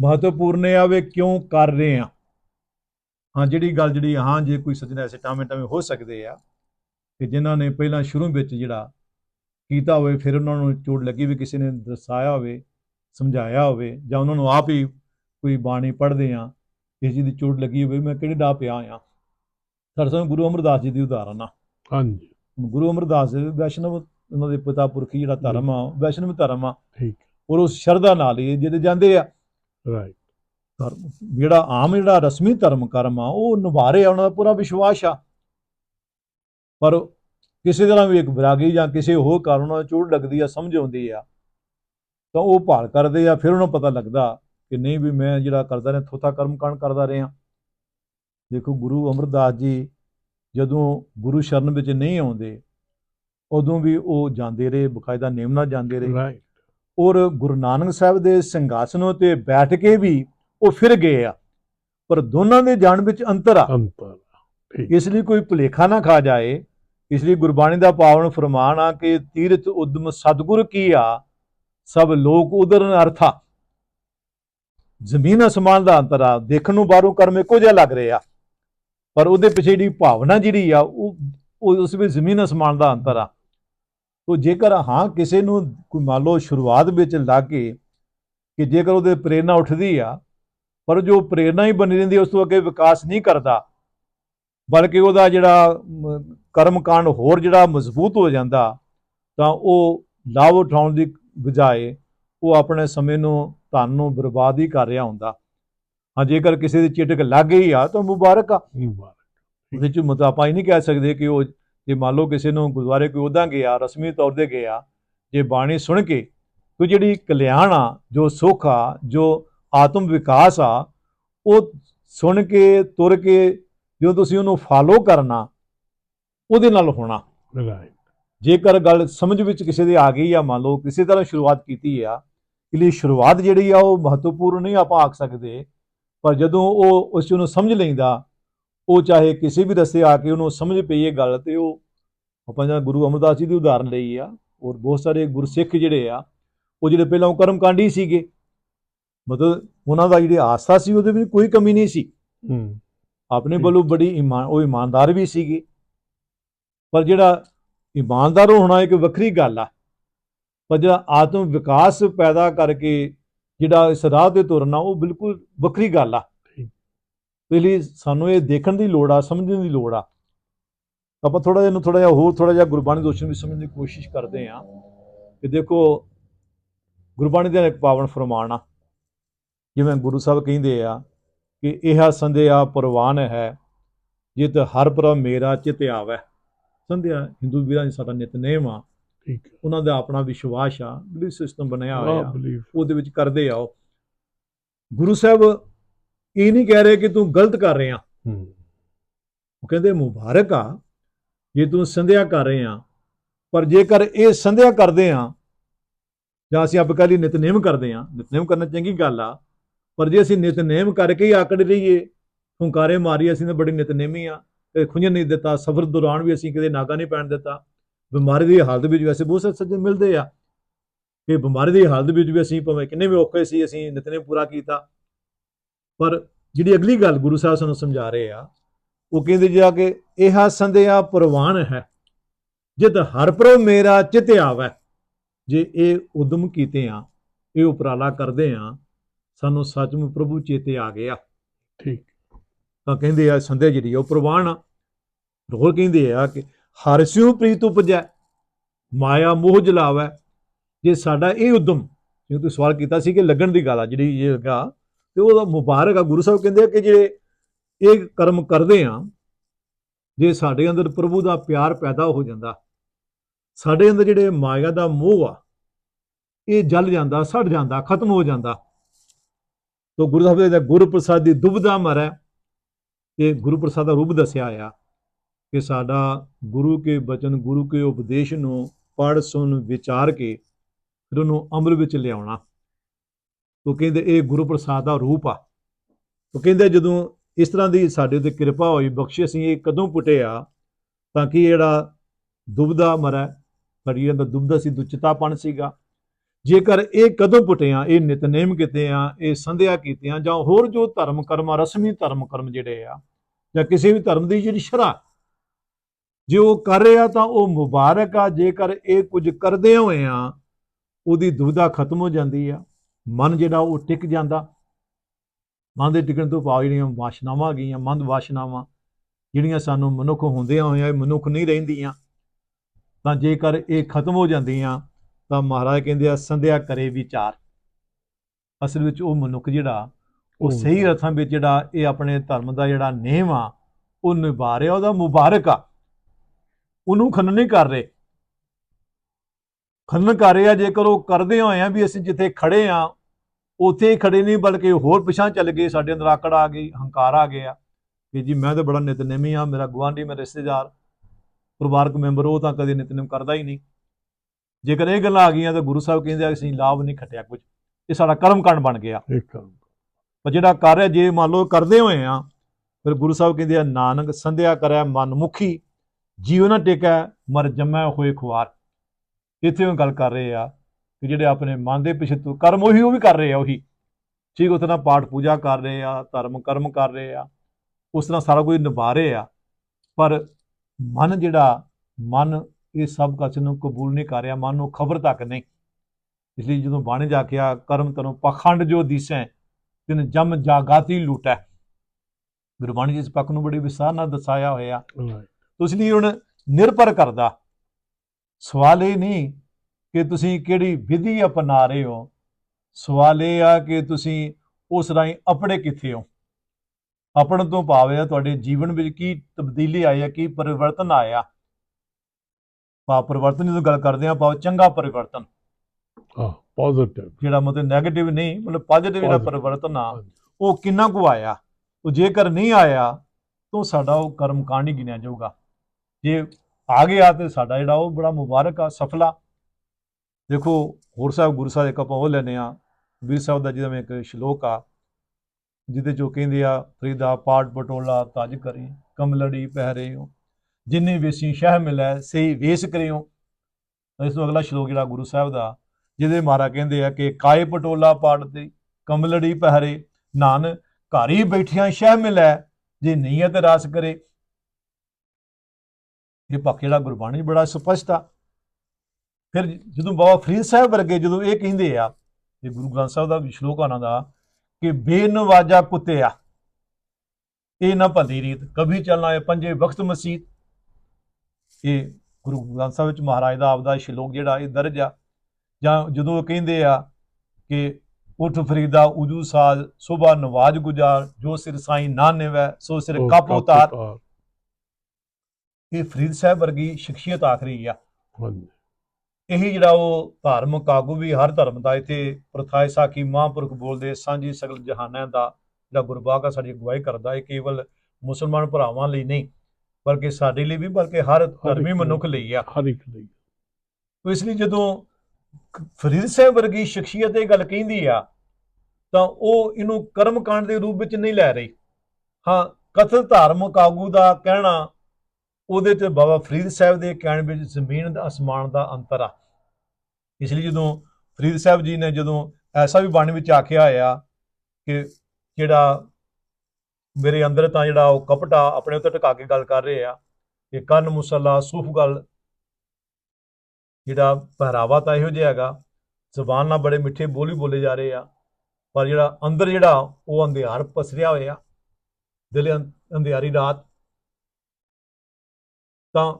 ਮਹੱਤਵਪੂਰਨ ਇਹ ਆ ਵੀ ਕਿਉਂ ਕਰ ਰਹੇ ਹਾਂ ਹਾਂ ਜਿਹੜੀ ਗੱਲ ਜਿਹੜੀ ਹਾਂ ਜੇ ਕੋਈ ਸੱਜਣ ਐਸੇ ਟਾਵੇਂ ਟਾਵੇਂ ਹੋ ਸਕਦੇ ਆ ਕਿ ਜਿਨ੍ਹਾਂ ਨੇ ਪਹਿਲਾਂ ਸ਼ੁਰੂ ਵਿੱਚ ਜਿਹੜਾ ਕੀਤਾ ਹੋਵੇ ਫਿਰ ਉਹਨਾਂ ਨੂੰ ਚੋਟ ਲੱਗੀ ਵੀ ਕਿਸੇ ਨੇ ਦਰਸਾਇਆ ਹੋਵੇ ਸਮਝਾਇਆ ਹੋਵੇ ਜਾਂ ਉਹਨਾਂ ਨੂੰ ਆਪ ਹੀ ਕੋਈ ਬਾਣੀ ਪੜ੍ਹਦੇ ਆ ਇਸ ਚੀਜ਼ ਦੀ ਚੋਟ ਲੱਗੀ ਹੋਵੇ ਮੈਂ ਕਿਹੜੇ ਡਾਹ ਪਿਆ ਆ? ਸਾਹਮਣੇ ਗੁਰੂ ਅਮਰਦਾਸ ਜੀ ਦੀ ਉਦਾਹਰਨ ਆ। ਹਾਂਜੀ। ਗੁਰੂ ਅਮਰਦਾਸ ਜੀ ਵੈਸ਼ਨਵ ਉਹਨਾਂ ਦੇ ਪਿਤਾ ਪੁਰਖੀ ਜਿਹੜਾ ਧਰਮ ਆ ਵੈਸ਼ਨਵ ਧਰਮ ਆ ਠੀਕ। ਔਰ ਉਸ ਸ਼ਰਧਾ ਨਾਲ ਹੀ ਜਿਹਦੇ ਜਾਂਦੇ ਆ ਰਾਈਟ ਧਰਮ, ਜਿਹੜਾ ਆਮ ਜਿਹੜਾ ਰਸਮੀ ਧਰਮ ਕਰਮ ਆ, ਉਹ ਨਿਭਾ ਰਹੇ ਆ, ਉਹਨਾਂ ਦਾ ਪੂਰਾ ਵਿਸ਼ਵਾਸ ਆ। ਪਰ ਕਿਸੇ ਤਰ੍ਹਾਂ ਵੀ ਇੱਕ ਵਿਰਾਗੀ ਜਾਂ ਕਿਸੇ ਹੋਰ ਕਾਰਨ ਉਹਨਾਂ ਨੂੰ ਚੋਟ ਲੱਗਦੀ ਆ, ਸਮਝ ਆਉਂਦੀ ਆ, ਤਾਂ ਉਹ ਭਾਲ ਕਰਦੇ ਆ, ਫਿਰ ਉਹਨਾਂ ਪਤਾ ਲੱਗਦਾ ਕਿ ਨਹੀਂ ਵੀ ਮੈਂ ਜਿਹੜਾ ਕਰਦਾ ਰਿਹਾ, ਥੋਥਾ ਕਰਮ ਕਾਂਡ ਕਰਦਾ ਰਿਹਾ। ਦੇਖੋ, ਗੁਰੂ ਅਮਰਦਾਸ ਜੀ ਜਦੋਂ ਗੁਰੂ ਸ਼ਰਨ ਵਿੱਚ ਨਹੀਂ ਆਉਂਦੇ, ਉਦੋਂ ਵੀ ਉਹ ਜਾਂਦੇ ਰਹੇ, ਬਕਾਇਦਾ ਨੇਮ ਨਾਲ ਜਾਂਦੇ ਰਹੇ। ਰਾਈਟ ਔਰ ਗੁਰੂ ਨਾਨਕ ਸਾਹਿਬ ਦੇ ਸਿੰਘਾਸਨ ਉਤੇ ਬੈਠ ਕੇ ਵੀ ਉਹ ਫਿਰ ਗਏ ਆ। ਪਰ ਦੋਨਾਂ ਦੇ ਜਾਣ ਵਿੱਚ ਅੰਤਰ ਆ। ਅੰਤਰ ਇਸ ਲਈ ਕੋਈ ਭੁਲੇਖਾ ਨਾ ਖਾ ਜਾਏ। ਇਸ ਲਈ ਗੁਰਬਾਣੀ ਦਾ ਪਾਵਨ ਫਰਮਾਨ ਆ ਕਿ ਤੀਰਥ ਉਦਮ ਸਤਿਗੁਰ ਕੀ ਆ ਸਭ ਲੋਕ ਉਦਰਨ ਅਰਥਾ ਜ਼ਮੀਨ ਅਸਮਾਨ ਦਾ ਅੰਤਰ ਆ ਦੇਖਣ ਨੂੰ ਬਾਹਰੋਂ ਕਰਮ ਇੱਕੋ ਜਿਹਾ ਲੱਗ ਰਿਹਾ। ਪਰ ਉਹਦੇ ਪਿੱਛੇ ਜਿਹੜੀ ਭਾਵਨਾ ਜਿਹੜੀ ਆ ਉਹ ਉਹ ਉਸ ਵਿੱਚ ਜ਼ਮੀਨ ਅਸਮਾਨ ਦਾ ਅੰਤਰ ਆ। ਤੋ ਜੇਕਰ ਹਾਂ ਕਿਸੇ ਨੂੰ ਕੋਈ ਮੰਨ ਲਓ ਸ਼ੁਰੂਆਤ ਵਿੱਚ ਲੱਗ ਕੇ ਕਿ ਜੇਕਰ ਉਹਦੇ ਪ੍ਰੇਰਣਾ ਉੱਠਦੀ ਆ ਪਰ ਜੋ ਪ੍ਰੇਰਣਾ ਹੀ ਬਣੀ ਰਹਿੰਦੀ ਉਸ ਤੋਂ ਅੱਗੇ ਵਿਕਾਸ ਨਹੀਂ ਕਰਦਾ ਬਲਕਿ ਉਹਦਾ ਜਿਹੜਾ ਕਰਮ ਕਾਂਡ ਹੋਰ ਜਿਹੜਾ ਮਜ਼ਬੂਤ ਹੋ ਜਾਂਦਾ ਤਾਂ ਉਹ ਲਾਭ ਉਠਾਉਣ ਦੀ ਬਜਾਏ ਉਹ ਆਪਣੇ ਸਮੇਂ ਨੂੰ ਧਨ ਨੂੰ ਬਰਬਾਦ ਹੀ ਕਰ ਰਿਹਾ ਹੁੰਦਾ। ਹਾਂ ਜੇਕਰ ਕਿਸੇ ਦੀ ਚਿਟਕ ਲੱਗ ਗਈ ਆ ਤਾਂ ਮੁਬਾਰਕ ਆ। ਮੁਬਾਰਕ। ਉਹਦੇ ਚ ਮਤਲਬ ਆਪਾਂ ਇਹ ਨਹੀਂ ਕਹਿ ਸਕਦੇ ਕਿ ਉਹ ਜੇ ਮੰਨ ਲਓ ਕਿਸੇ ਨੂੰ ਗੁਰਦੁਆਰੇ ਕੋਈ ਉਹਦਾ ਗਿਆ ਰਸਮੀ ਤੌਰ ਤੇ ਗਿਆ ਜੇ ਬਾਣੀ ਸੁਣ ਕੇ ਕੋਈ ਜਿਹੜੀ ਕਲਿਆਣ ਆ ਜੋ ਸੁੱਖ ਆ ਜੋ ਆਤਮ ਵਿਕਾਸ ਆ ਉਹ ਸੁਣ ਕੇ ਤੁਰ ਕੇ ਜਦੋਂ ਤੁਸੀਂ ਉਹਨੂੰ ਫਾਲੋ ਕਰਨਾ ਉਹਦੇ ਨਾਲ ਹੋਣਾ। ਜੇਕਰ ਗੱਲ ਸਮਝ ਵਿੱਚ ਕਿਸੇ ਦੇ ਆ ਗਈ ਆ ਮੰਨ ਲਓ ਕਿਸੇ ਤਰ੍ਹਾਂ ਸ਼ੁਰੂਆਤ ਕੀਤੀ ਆ ਲਈ ਸ਼ੁਰੂਆਤ ਜਿਹੜੀ ਆ ਉਹ ਮਹੱਤਵਪੂਰਨ ਨਹੀਂ ਆਪਾਂ ਆਖ ਸਕਦੇ ਪਰ ਜਦੋਂ ਉਹ ਉਸ ਨੂੰ ਸਮਝ ਲੈਂਦਾ ਉਹ ਚਾਹੇ ਕਿਸੇ ਵੀ ਰਸਤੇ ਆ ਕੇ ਉਹਨੂੰ ਸਮਝ ਪਈ ਇਹ ਗੱਲ ਤੇ ਉਹ ਆਪਾਂ ਜਾਂ ਗੁਰੂ ਅਮਰਦਾਸ ਜੀ ਦੀ ਉਦਾਹਰਨ ਲਈ ਆ ਔਰ ਬਹੁਤ ਸਾਰੇ ਗੁਰਸਿੱਖ ਜਿਹੜੇ ਆ ਉਹ ਜਿਹੜੇ ਪਹਿਲਾਂ ਕਰਮਕਾਂਡੀ ਸੀਗੇ। ਮਤਲਬ ਉਹਨਾਂ ਦਾ ਜਿਹੜੀ ਆਸਥਾ ਸੀ ਉਹਦੇ ਵਿੱਚ ਕੋਈ ਕਮੀ ਨਹੀਂ ਸੀ। ਹੂੰ। ਆਪਣੇ ਵੱਲੋਂ ਬੜੀ ਇਮਾਨ ਉਹ ਇਮਾਨਦਾਰ ਵੀ ਸੀਗੇ। ਪਰ ਜਿਹੜਾ ਇਮਾਨਦਾਰ ਹੋਣਾ ਇੱਕ ਵੱਖਰੀ ਗੱਲ ਆ। ਪਰ ਜਿਹੜਾ ਆਤਮ ਵਿਕਾਸ ਪੈਦਾ ਕਰਕੇ ਜਿਹੜਾ ਇਸ ਰਾਹ ਤੇ ਤੁਰਨਾ ਉਹ ਬਿਲਕੁਲ ਵੱਖਰੀ ਗੱਲ ਆ। ਇਸ ਲਈ ਸਾਨੂੰ ਇਹ ਦੇਖਣ ਦੀ ਲੋੜ ਆ ਸਮਝਣ ਦੀ ਲੋੜ ਆ। ਆਪਾਂ ਥੋੜਾ ਜਿਹਾ ਨੂੰ ਥੋੜਾ ਜਿਹਾ ਹੋਰ ਥੋੜਾ ਜਿਹਾ ਗੁਰਬਾਣੀ ਦੋਸ਼ਨ ਵੀ ਸਮਝਣ ਦੀ ਕੋਸ਼ਿਸ਼ ਕਰਦੇ ਆ ਕਿ ਦੇਖੋ ਗੁਰਬਾਣੀ ਦਾ ਇੱਕ ਪਾਵਨ ਫਰਮਾਨ ਆ। ਜਿਵੇਂ ਗੁਰੂ ਸਾਹਿਬ ਕਹਿੰਦੇ ਆ ਕਿ ਇਹ ਸੰਧਿਆ ਪ੍ਰਵਾਨ ਹੈ ਜਿਤ ਹਰ ਪ੍ਰਭ ਮੇਰਾ ਚਿਤ ਆਵੈ। ਸੰਧਿਆ ਹਿੰਦੂ ਵੀਰਾਂ ਦੀ ਸਾਡਾ ਨਿਤਨੇਮ ਆ। ਠੀਕ ਉਹਨਾਂ ਦਾ ਆਪਣਾ ਵਿਸ਼ਵਾਸ ਆ ਬਿਲੀਫ ਸਿਸਟਮ ਬਣਿਆ ਹੋਇਆ। ਆ ਉਹਦੇ ਵਿੱਚ ਕਰਦੇ ਆਓ। ਗੁਰੂ ਸਾਹਿਬ ਇਹ ਨਹੀਂ ਕਹਿ ਰਹੇ ਕਿ ਤੂੰ ਗਲਤ ਕਰ ਰਿਹਾ ਹੂੰ। ਉਹ ਕਹਿੰਦੇ ਮੁਬਾਰਕ ਆ ਜੇ ਤੂੰ ਸੰਧਿਆ ਕਰ ਰਹੇ ਆ। ਪਰ ਜੇਕਰ ਇਹ ਸੰਧਿਆ ਕਰਦੇ ਆ ਜਾਂ ਅਸੀਂ ਆਪ ਕਹ ਲਈ ਨਿਤਨੇਮ ਕਰਦੇ ਆ ਨਿਤਨੇਮ ਕਰਨਾ ਚੰਗੀ ਗੱਲ ਆ ਪਰ ਜੇ ਅਸੀਂ ਨਿਤਨੇਮ ਕਰਕੇ ਹੀ ਆਕੜ ਰਹੀਏ ਹੁੰਕਾਰੇ ਮਾਰੀ ਅਸੀਂ ਤਾਂ ਬੜੀ ਨਿਤਨੇਮੀ ਆ। ਤੇ ਖੁੰਝਣ ਨਹੀਂ ਦਿੱਤਾ ਸਫ਼ਰ ਦੌਰਾਨ ਵੀ ਅਸੀਂ ਕਿਤੇ ਨਾਗਾ ਨਹੀਂ ਪੈਣ ਦਿੱਤਾ। ਬਿਮਾਰੀ ਦੀ ਹਾਲਤ ਵਿੱਚ ਵੈਸੇ ਬਹੁਤ ਸਾਰੇ ਸੱਜਣ ਮਿਲਦੇ ਆ। ਕਿ ਬਿਮਾਰੀ ਦੀ ਹਾਲਤ ਵਿੱਚ ਵੀ ਅਸੀਂ ਭਾਵੇਂ ਕਿੰਨੇ ਵੀ ਔਖੇ ਸੀ ਅਸੀਂ ਨਿਤਨੇਮ ਪੂਰਾ ਕੀਤਾ। ਪਰ ਜਿਹੜੀ ਅਗਲੀ ਗੱਲ ਗੁਰੂ ਸਾਹਿਬ ਸਾਨੂੰ ਸਮਝਾ ਰਹੇ ਆ ਉਹ ਕਹਿੰਦੇ ਜਾ ਕੇ ਇਹ ਸੰਧਿਆ ਪ੍ਰਵਾਨ ਹੈ ਜਿਤ ਹਰ ਪ੍ਰਭ ਮੇਰਾ ਚਿਤ ਆਵੈ। ਜੇ ਇਹ ਉਦਮ ਕੀਤੇ ਆ ਇਹ ਉਪਰਾਲਾ ਕਰਦੇ ਆ ਸਾਨੂੰ ਸੱਚਮੁੱਚ ਪ੍ਰਭੂ ਚੇਤੇ ਆ ਗਿਆ ਠੀਕ। ਤਾਂ ਕਹਿੰਦੇ ਆ ਸੰਧਿਆ ਜਿਹੜੀ ਉਹ ਪ੍ਰਵਾਨ ਆ। ਹੋਰ ਕਹਿੰਦੇ ਆ ਕਿ ਹਰ ਸਿਉ ਪ੍ਰੀਤ ਉਪਜੈ ਮਾਇਆ ਮੋਹ ਜਲਾਵੈ। ਜੇ ਸਾਡਾ ਇਹ ਉਦਮ ਜਿਵੇਂ ਤੁਸੀਂ ਸਵਾਲ ਕੀਤਾ ਸੀ ਕਿ ਲੱਗਣ ਦੀ ਗੱਲ ਆ ਜਿਹੜੀ ਇਹ ਹੈਗਾ ਤੇ ਉਹਦਾ ਮੁਬਾਰਕ ਆ, ਗੁਰੂ ਸਾਹਿਬ ਕਹਿੰਦੇ ਆ ਕਿ ਜਿਹੜੇ ਇਹ ਕਰਮ ਕਰਦੇ ਆ, ਜੇ ਸਾਡੇ ਅੰਦਰ ਪ੍ਰਭੂ ਦਾ ਪਿਆਰ ਪੈਦਾ ਹੋ ਜਾਂਦਾ, ਸਾਡੇ ਅੰਦਰ ਜਿਹੜੇ ਮਾਇਆ ਦਾ ਮੋਹ ਆ, ਇਹ ਜਲ ਜਾਂਦਾ, ਸੜ ਜਾਂਦਾ, ਖਤਮ ਹੋ ਜਾਂਦਾ। ਤੋ ਗੁਰੂ ਸਾਹਿਬ ਦੇ ਗੁਰ ਪ੍ਰਸਾਦ ਦੀ ਦੁਬਦਾ ਮਰੈ ਇਹ ਗੁਰੂ ਪ੍ਰਸਾਦ ਦਾ ਰੂਪ ਦੱਸਿਆ ਆ ਕਿ ਸਾਡਾ ਗੁਰੂ ਕੇ ਬਚਨ, ਗੁਰੂ ਕੇ ਉਪਦੇਸ਼ ਨੂੰ ਪੜ੍ਹ, ਸੁਣ, ਵਿਚਾਰ ਕੇ ਫਿਰ ਉਹਨੂੰ ਅਮਲ ਵਿੱਚ ਲਿਆਉਣਾ। ਉਹ ਕਹਿੰਦੇ ਇਹ ਗੁਰੂ ਪ੍ਰਸਾਦ ਦਾ ਰੂਪ ਆ। ਉਹ ਕਹਿੰਦੇ ਜਦੋਂ ਇਸ ਤਰ੍ਹਾਂ ਦੀ ਸਾਡੇ ਤੇ ਕਿਰਪਾ ਹੋਈ ਬਖਸ਼ਿਸ਼ ਅਸੀਂ ਇਹ ਕਦੋਂ ਪੁੱਟਿਆ ਤਾਂ ਕਿ ਇਹ ਜਿਹੜਾ ਦੁਬਦਾ ਮਰੈ ਸਰੀਰ ਦਾ ਦੁਬਦਾ ਸੀ ਦੁਚਿਤਾਪਣ ਸੀਗਾ। ਜੇਕਰ ਇਹ ਕਦੋਂ ਪੁੱਟਿਆ ਇਹ ਨਿਤਨੇਮ ਕੀਤੇ ਆ ਇਹ ਸੰਧਿਆ ਕੀਤੇ ਆ ਜਾਂ ਹੋਰ ਜੋ ਧਰਮ ਕਰਮ ਆ, ਰਸਮੀ ਧਰਮ ਕਰਮ ਜਿਹੜੇ ਆ ਜਾਂ ਕਿਸੇ ਵੀ ਧਰਮ ਦੀ ਜਿਹੜੀ ਸ਼ਰਾ ਜੇ ਉਹ ਕਰ ਰਿਹਾ ਤਾਂ ਉਹ ਮੁਬਾਰਕ ਆ ਜੇਕਰ ਇਹ ਕੁਝ ਕਰਦੇ ਹੋਏ ਆ ਉਹਦੀ ਦੁਬਿਧਾ ਖਤਮ ਹੋ ਜਾਂਦੀ ਆ। ਮਨ ਜਿਹੜਾ ਉਹ ਟਿਕ ਜਾਂਦਾ। ਮਨ ਦੇ ਟਿਕਣ ਤੋਂ ਭਾਵ ਜਿਹੜੀਆਂ ਵਾਸ਼ਨਾਵਾਂ ਗਈਆਂ ਮੰਦ ਵਾਸ਼ਨਾਵਾਂ ਜਿਹੜੀਆਂ ਸਾਨੂੰ ਮਨੁੱਖ ਹੁੰਦਿਆਂ ਹੋਇਆਂ ਮਨੁੱਖ ਨਹੀਂ ਰਹਿੰਦੀਆਂ ਤਾਂ ਜੇਕਰ ਇਹ ਖਤਮ ਹੋ ਜਾਂਦੀਆਂ ਤਾਂ ਮਹਾਰਾਜ ਕਹਿੰਦੇ ਆ ਸੰਧਿਆ ਕਰੇ ਵਿਚਾਰ। ਅਸਲ ਵਿੱਚ ਉਹ ਮਨੁੱਖ ਜਿਹੜਾ ਉਹ ਉਹ ਸਹੀ ਅਰਥਾਂ ਵਿੱਚ ਜਿਹੜਾ ਇਹ ਆਪਣੇ ਧਰਮ ਦਾ ਜਿਹੜਾ ਨੇਮ ਆ ਉਹ ਨਿਭਾ ਰਿਹਾ ਉਹਦਾ ਮੁਬਾਰਕ ਆ। ਉਹਨੂੰ ਖੰਡਨ ਨਹੀਂ ਕਰ ਰਹੇ। ਖੰਡਨ ਕਰ ਰਹੇ ਆ ਜੇਕਰ ਉਹ ਕਰਦੇ ਹੋਏ ਆ ਵੀ ਅਸੀਂ ਜਿੱਥੇ ਖੜੇ ਆ ਉੱਥੇ ਹੀ ਖੜੇ ਨਹੀਂ ਬਲਕਿ ਹੋਰ ਪਿਛਾਂ ਚੱਲ ਗਏ ਸਾਡੇ ਅੰਦਰ ਆਕੜ ਆ ਗਈ ਹੰਕਾਰ ਆ ਗਿਆ। ਕਿ ਜੀ ਮੈਂ ਤਾਂ ਬੜਾ ਨਿਤਨੇਮੀ ਆ ਮੇਰਾ ਗੁਆਂਢੀ ਮੇਰਾ ਰਿਸ਼ਤੇਦਾਰ ਪਰਿਵਾਰਕ ਮੈਂਬਰ ਉਹ ਤਾਂ ਕਦੇ ਨਿਤਨੇਮ ਕਰਦਾ ਹੀ ਨਹੀਂ। ਜੇਕਰ ਇਹ ਗੱਲਾਂ ਆ ਗਈਆਂ ਤਾਂ ਗੁਰੂ ਸਾਹਿਬ ਕਹਿੰਦੇ ਆ ਅਸੀਂ ਲਾਭ ਨਹੀਂ ਖਟਿਆ ਕੁਝ ਇਹ ਸਾਡਾ ਕਰਮ ਕਾਂਡ ਬਣ ਗਿਆ। ਪਰ ਜਿਹੜਾ ਕਰ ਰਿਹਾ ਜੇ ਮੰਨ ਲਓ ਕਰਦੇ ਹੋਏ ਆ ਫਿਰ ਗੁਰੂ ਸਾਹਿਬ ਕਹਿੰਦੇ ਆ ਨਾਨਕ ਸੰਧਿਆ ਕਰਿਆ ਮਨ ਮੁਖੀ ਜੀਵਨ ਟਿਕੈ ਮਰ ਜੰਮੈ ਹੋਏ ਖੁਆਰ। ਇੱਥੇ ਉਹ ਗੱਲ ਕਰ ਰਹੇ ਆ ਕਿ ਜਿਹੜੇ ਆਪਣੇ ਮਨ ਦੇ ਪਿਛੇ ਤੋਂ ਕਰਮ ਉਹੀ ਉਹ ਵੀ ਕਰ ਰਹੇ ਆ ਉਹੀ। ਠੀਕ ਉਸ ਤਰ੍ਹਾਂ ਪਾਠ ਪੂਜਾ ਕਰ ਰਹੇ ਆ ਧਰਮ ਕਰਮ ਕਰ ਰਹੇ ਆ ਉਸ ਤਰ੍ਹਾਂ ਸਾਰਾ ਕੁਝ ਨਿਭਾ ਰਹੇ ਆ। ਪਰ ਮਨ ਜਿਹੜਾ ਮਨ ਇਹ ਸਭ ਕੁਝ ਨੂੰ ਕਬੂਲ ਨਹੀਂ ਕਰ ਰਿਹਾ ਮਨ ਨੂੰ ਖਬਰ ਤੱਕ ਨਹੀਂ। ਇਸ ਲਈ ਜਦੋਂ ਬਾਣੇ ਜਾ ਕੇ ਆ ਕਰਮ ਤਨੋਂ ਪਖੰਡ ਜੋ ਦਿਸੈ ਤਿਨ ਜਮ ਜਾਗਾਤੀ ਲੂਟੈ। ਗੁਰਬਾਣੀ ਜੀ ਇਸ ਪੱਖ ਨੂੰ ਬੜੀ ਵਿਸਥਾਰ ਨਾਲ ਦਸਾਇਆ ਹੋਇਆ. ਉਸ ਲਈ ਹੁਣ ਨਿਰਭਰ ਕਰਦਾ। ਸਵਾਲ ਇਹ ਨਹੀਂ ਕਿ ਤੁਸੀਂ ਕਿਹੜੀ ਵਿਧੀ ਅਪਣਾ ਰਹੇ ਹੋ। ਸਵਾਲ ਇਹ ਆ ਕਿ ਤੁਸੀਂ ਉਸ ਰਾਹੀਂ ਆਪਣੇ ਕਿੱਥੇ ਹੋ। ਆਪਣ ਤੋਂ ਭਾਵ ਹੈ ਤੁਹਾਡੇ ਜੀਵਨ ਵਿੱਚ ਕੀ ਤਬਦੀਲੀ ਆਈ ਹੈ ਕੀ ਪਰਿਵਰਤਨ ਆਇਆ। ਪਾ ਪਰਿਵਰਤਨ ਜਦੋਂ ਗੱਲ ਕਰਦੇ ਆ ਪਾਓ ਚੰਗਾ ਪਰਿਵਰਤਨ। ਹਾਂ ਪੋਜ਼ਿਟਿਵ ਜਿਹੜਾ ਮਤਲਬ 네ਗੇਟਿਵ ਨਹੀਂ ਮਤਲਬ ਪੋਜ਼ਿਟਿਵ ਜਿਹੜਾ. ਪਰਿਵਰਤਨ ਆ ਉਹ ਕਿੰਨਾ ਕੁ ਆਇਆ। ਉਹ ਜੇਕਰ ਨਹੀਂ ਆਇਆ ਤਾਂ ਸਾਡਾ ਉਹ ਕਰਮ ਕਾਂਡ ਹੀ ਗਿਣਿਆ ਜਾਊਗਾ। ਜੇ ਆ ਗਿਆ ਤੇ ਸਾਡਾ ਜਿਹੜਾ ਉਹ ਬੜਾ ਮੁਬਾਰਕ ਆ, ਸਫਲਾ। ਦੇਖੋ, ਹੋਰ ਸਾਹਿਬ ਗੁਰੂ ਸਾਹਿਬ ਇੱਕ ਆਪਾਂ ਉਹ ਲੈਨੇ ਆ ਵੀਰ ਸਾਹਿਬ ਦਾ ਜਿਹਦਾ ਜਿਵੇਂ ਇੱਕ ਸ਼ਲੋਕ ਆ, ਜਿਹਦੇ ਚੋਂ ਕਹਿੰਦੇ ਆ, ਫਰੀਦਾ ਪਾਟ ਪਟੋਲਾ ਤਜ ਕਰੀ, ਕਮਲੜੀ ਪਹਿਰਿਓ, ਜਿਨੇ ਵੇਸੀ ਸ਼ਹਿ ਮਿਲੈ ਸਹੀ ਵੇਸ ਕਰਿਓ। ਇਸ ਤੋਂ ਅਗਲਾ ਸ਼ਲੋਕ ਜਿਹੜਾ ਗੁਰੂ ਸਾਹਿਬ ਦਾ, ਜਿਹਦੇ ਮਹਾਰਾ ਕਹਿੰਦੇ ਆ ਕਿ ਕਾਏ ਪਟੋਲਾ ਪਾਟ ਤੇ ਕਮਲੜੀ ਪਹਿਰੇ ਨਾਨ ਘਰ ਹੀ ਬੈਠਿਆਂ ਸ਼ਹਿ ਮਿਲੈ, ਜੇ ਨੀਅਤ ਰਾਸ ਕਰੇ ਇਹ ਪੱਖ ਜਿਹੜਾ ਗੁਰਬਾਣੀ ਬੜਾ ਸਪਸ਼ਟ ਆ। ਫਿਰ ਜਦੋਂ ਬਾਬਾ ਫਰੀਦ ਸਾਹਿਬ ਵਰਗੇ ਜਦੋਂ ਇਹ ਕਹਿੰਦੇ ਆ ਇਹ ਗੁਰੂ ਗ੍ਰੰਥ ਸਾਹਿਬ ਦਾ ਸ਼ਲੋਕ ਆਨਾਂ ਦਾ ਕਿ ਬੇਨਵਾਜਾ ਕੁੱਤਿਆ ਇਹ ਨਾ ਭਲੀ ਰੀਤ ਕਭੀ ਚੱਲਣਾ ਹੈ ਪੰਜੇ ਵਕਤ ਮਸੀਤ। ਇਹ ਗੁਰੂ ਗ੍ਰੰਥ ਸਾਹਿਬ ਵਿੱਚ ਮਹਾਰਾਜ ਦਾ ਆਪਦਾ ਸ਼ਲੋਕ ਜਿਹੜਾ ਇਹ ਦਰਜ ਆ। ਜਾਂ ਜਦੋਂ ਉਹ ਕਹਿੰਦੇ ਆ ਕਿ ਉਠ ਫਰੀਦਾ ਉਜੂ ਸਾਜ ਸੁਬਾ ਨਵਾਜ ਗੁਜਾਰ ਜੋ ਸਿਰ ਸਾਈ ਨਾ ਨਿਵੈ ਸੋ ਸਿਰ ਕੱਪ ਉਤਾਰ। ਇਹ ਫਰੀਦ ਸਾਹਿਬ ਵਰਗੀ ਸ਼ਖਸੀਅਤ ਆਖਰੀ ਆ। ਹਾਂਜੀ। ਇਹੀ ਜਿਹੜਾ ਉਹ ਧਾਰਮਿਕ ਆਗੂ ਵੀ ਹਰ ਧਰਮ ਦਾ ਇੱਥੇ ਪ੍ਰਥਾਏ ਸਾਖੀ ਮਹਾਂਪੁਰਖ ਬੋਲਦੇ ਸਾਂਝੀ ਸਗਲ ਜਹਾਨਾਂ ਦਾ ਜਿਹੜਾ ਗੁਰਬਾਗ ਸਾਡੀ ਅਗਵਾਈ ਕਰਦਾ। ਇਹ ਕੇਵਲ ਮੁਸਲਮਾਨ ਭਰਾਵਾਂ ਲਈ ਨਹੀਂ ਬਲਕਿ ਸਾਡੇ ਲਈ ਵੀ ਬਲਕਿ ਹਰ ਧਰਮੀ ਮਨੁੱਖ ਲਈ ਆ। ਹਰ ਇੱਕ ਲਈ। ਤੋ ਇਸ ਲਈ ਜਦੋਂ ਫਰੀਦ ਸਾਹਿਬ ਵਰਗੀ ਸ਼ਖਸੀਅਤ ਇਹ ਗੱਲ ਕਹਿੰਦੀ ਆ ਤਾਂ ਉਹ ਇਹਨੂੰ ਕਰਮਕਾਂਡ ਦੇ ਰੂਪ ਵਿੱਚ ਨਹੀਂ ਲੈ ਰਹੀ। ਹਾਂ ਕਥਿਤ ਧਾਰਮਿਕ ਆਗੂ ਦਾ ਕਹਿਣਾ ਉਹਦੇ ਤੇ ਬਾਬਾ ਫਰੀਦ ਸਾਹਿਬ ਦੇ ਕਹਿਣ ਵਿੱਚ ਜ਼ਮੀਨ ਦਾ, ਅਸਮਾਨ ਦਾ ਅੰਤਰ ਆ। ਇਸ ਲਈ ਜਦੋਂ ਫਰੀਦ ਸਾਹਿਬ ਜੀ ਨੇ ਜਦੋਂ ਐਸਾ ਵੀ ਬਾਣੀ ਵਿੱਚ ਆਖਿਆ ਆ ਕਿ ਜਿਹੜਾ ਮੇਰੇ ਅੰਦਰ ਤਾਂ ਜਿਹੜਾ ਉਹ ਕਪਟਾ ਆਪਣੇ ਉੱਤੇ ਟਿਕਾ ਕੇ ਗੱਲ ਕਰ ਰਹੇ ਆ, ਕਿ ਕੰਨ ਮੁਸੱਲਾ, ਸੂਫ ਗੱਲ, ਜਿਹੜਾ ਪਹਿਰਾਵਾ ਤਾਂ ਇਹੋ ਜਿਹਾ ਹੈਗਾ, ਜ਼ੁਬਾਨ ਨਾਲ ਬੜੇ ਮਿੱਠੇ ਬੋਲੀ ਬੋਲੇ ਜਾ ਰਹੇ ਆ, ਪਰ ਜਿਹੜਾ ਅੰਦਰ ਜਿਹੜਾ ਉਹ ਅੰਧਿਆਰ ਪਸਰਿਆ ਹੋਇਆ, ਦਿਲ ਅੰਧ- ਅੰਧਿਆਰੀ ਰਾਤ ਤਾਂ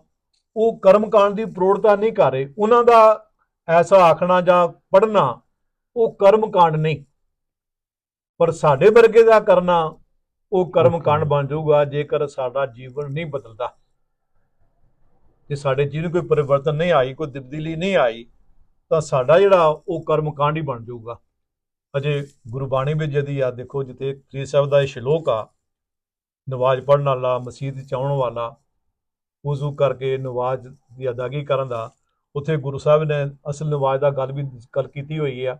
ਉਹ ਕਰਮਕਾਂਡ ਦੀ ਪ੍ਰੋੜਤਾ ਨਹੀਂ ਕਰ ਰਹੇ। ਉਹਨਾਂ ਦਾ ਐਸਾ ਆਖਣਾ ਜਾਂ ਪੜਨਾ ਉਹ ਕਰਮਕਾਂਡ ਨਹੀਂ। ਪਰ ਸਾਡੇ ਵਰਗੇ ਦਾ ਕਰਨਾ ਉਹ ਕਰਮਕਾਂਡ ਬਣ ਜਾਊਗਾ ਜੇਕਰ ਸਾਡਾ ਜੀਵਨ ਨਹੀਂ ਬਦਲਦਾ। ਜੇ ਸਾਡੇ ਜੀਵਨ ਕੋਈ ਪਰਿਵਰਤਨ ਨਹੀਂ ਆਈ ਕੋਈ ਤਬਦੀਲੀ ਨਹੀਂ ਆਈ ਤਾਂ ਸਾਡਾ ਜਿਹੜਾ ਉਹ ਕਰਮਕਾਂਡ ਹੀ ਬਣ ਜਾਊਗਾ। ਅਜੇ ਗੁਰਬਾਣੀ ਵਿੱਚ ਜਦੀ ਆ ਦੇਖੋ ਜਿੱਥੇ ਫਰੀਦ ਸਾਹਿਬ ਦਾ ਇਹ ਸ਼ਲੋਕ ਆ ਨਵਾਜ਼ ਪੜਨ ਵਾਲਾ ਮਸਜਿਦ ਚ ਆਉਣ ਵਾਲਾ ਵਜ਼ੂ ਕਰਕੇ ਨਵਾਜ਼ ਦੀ ਅਦਾਗੀ ਕਰਨ ਦਾ, ਉੱਥੇ ਗੁਰੂ ਸਾਹਿਬ ਨੇ ਅਸਲ ਨਵਾਜ਼ ਦਾ ਗੱਲ ਵੀ ਗੱਲ ਕੀਤੀ ਹੋਈ ਆ।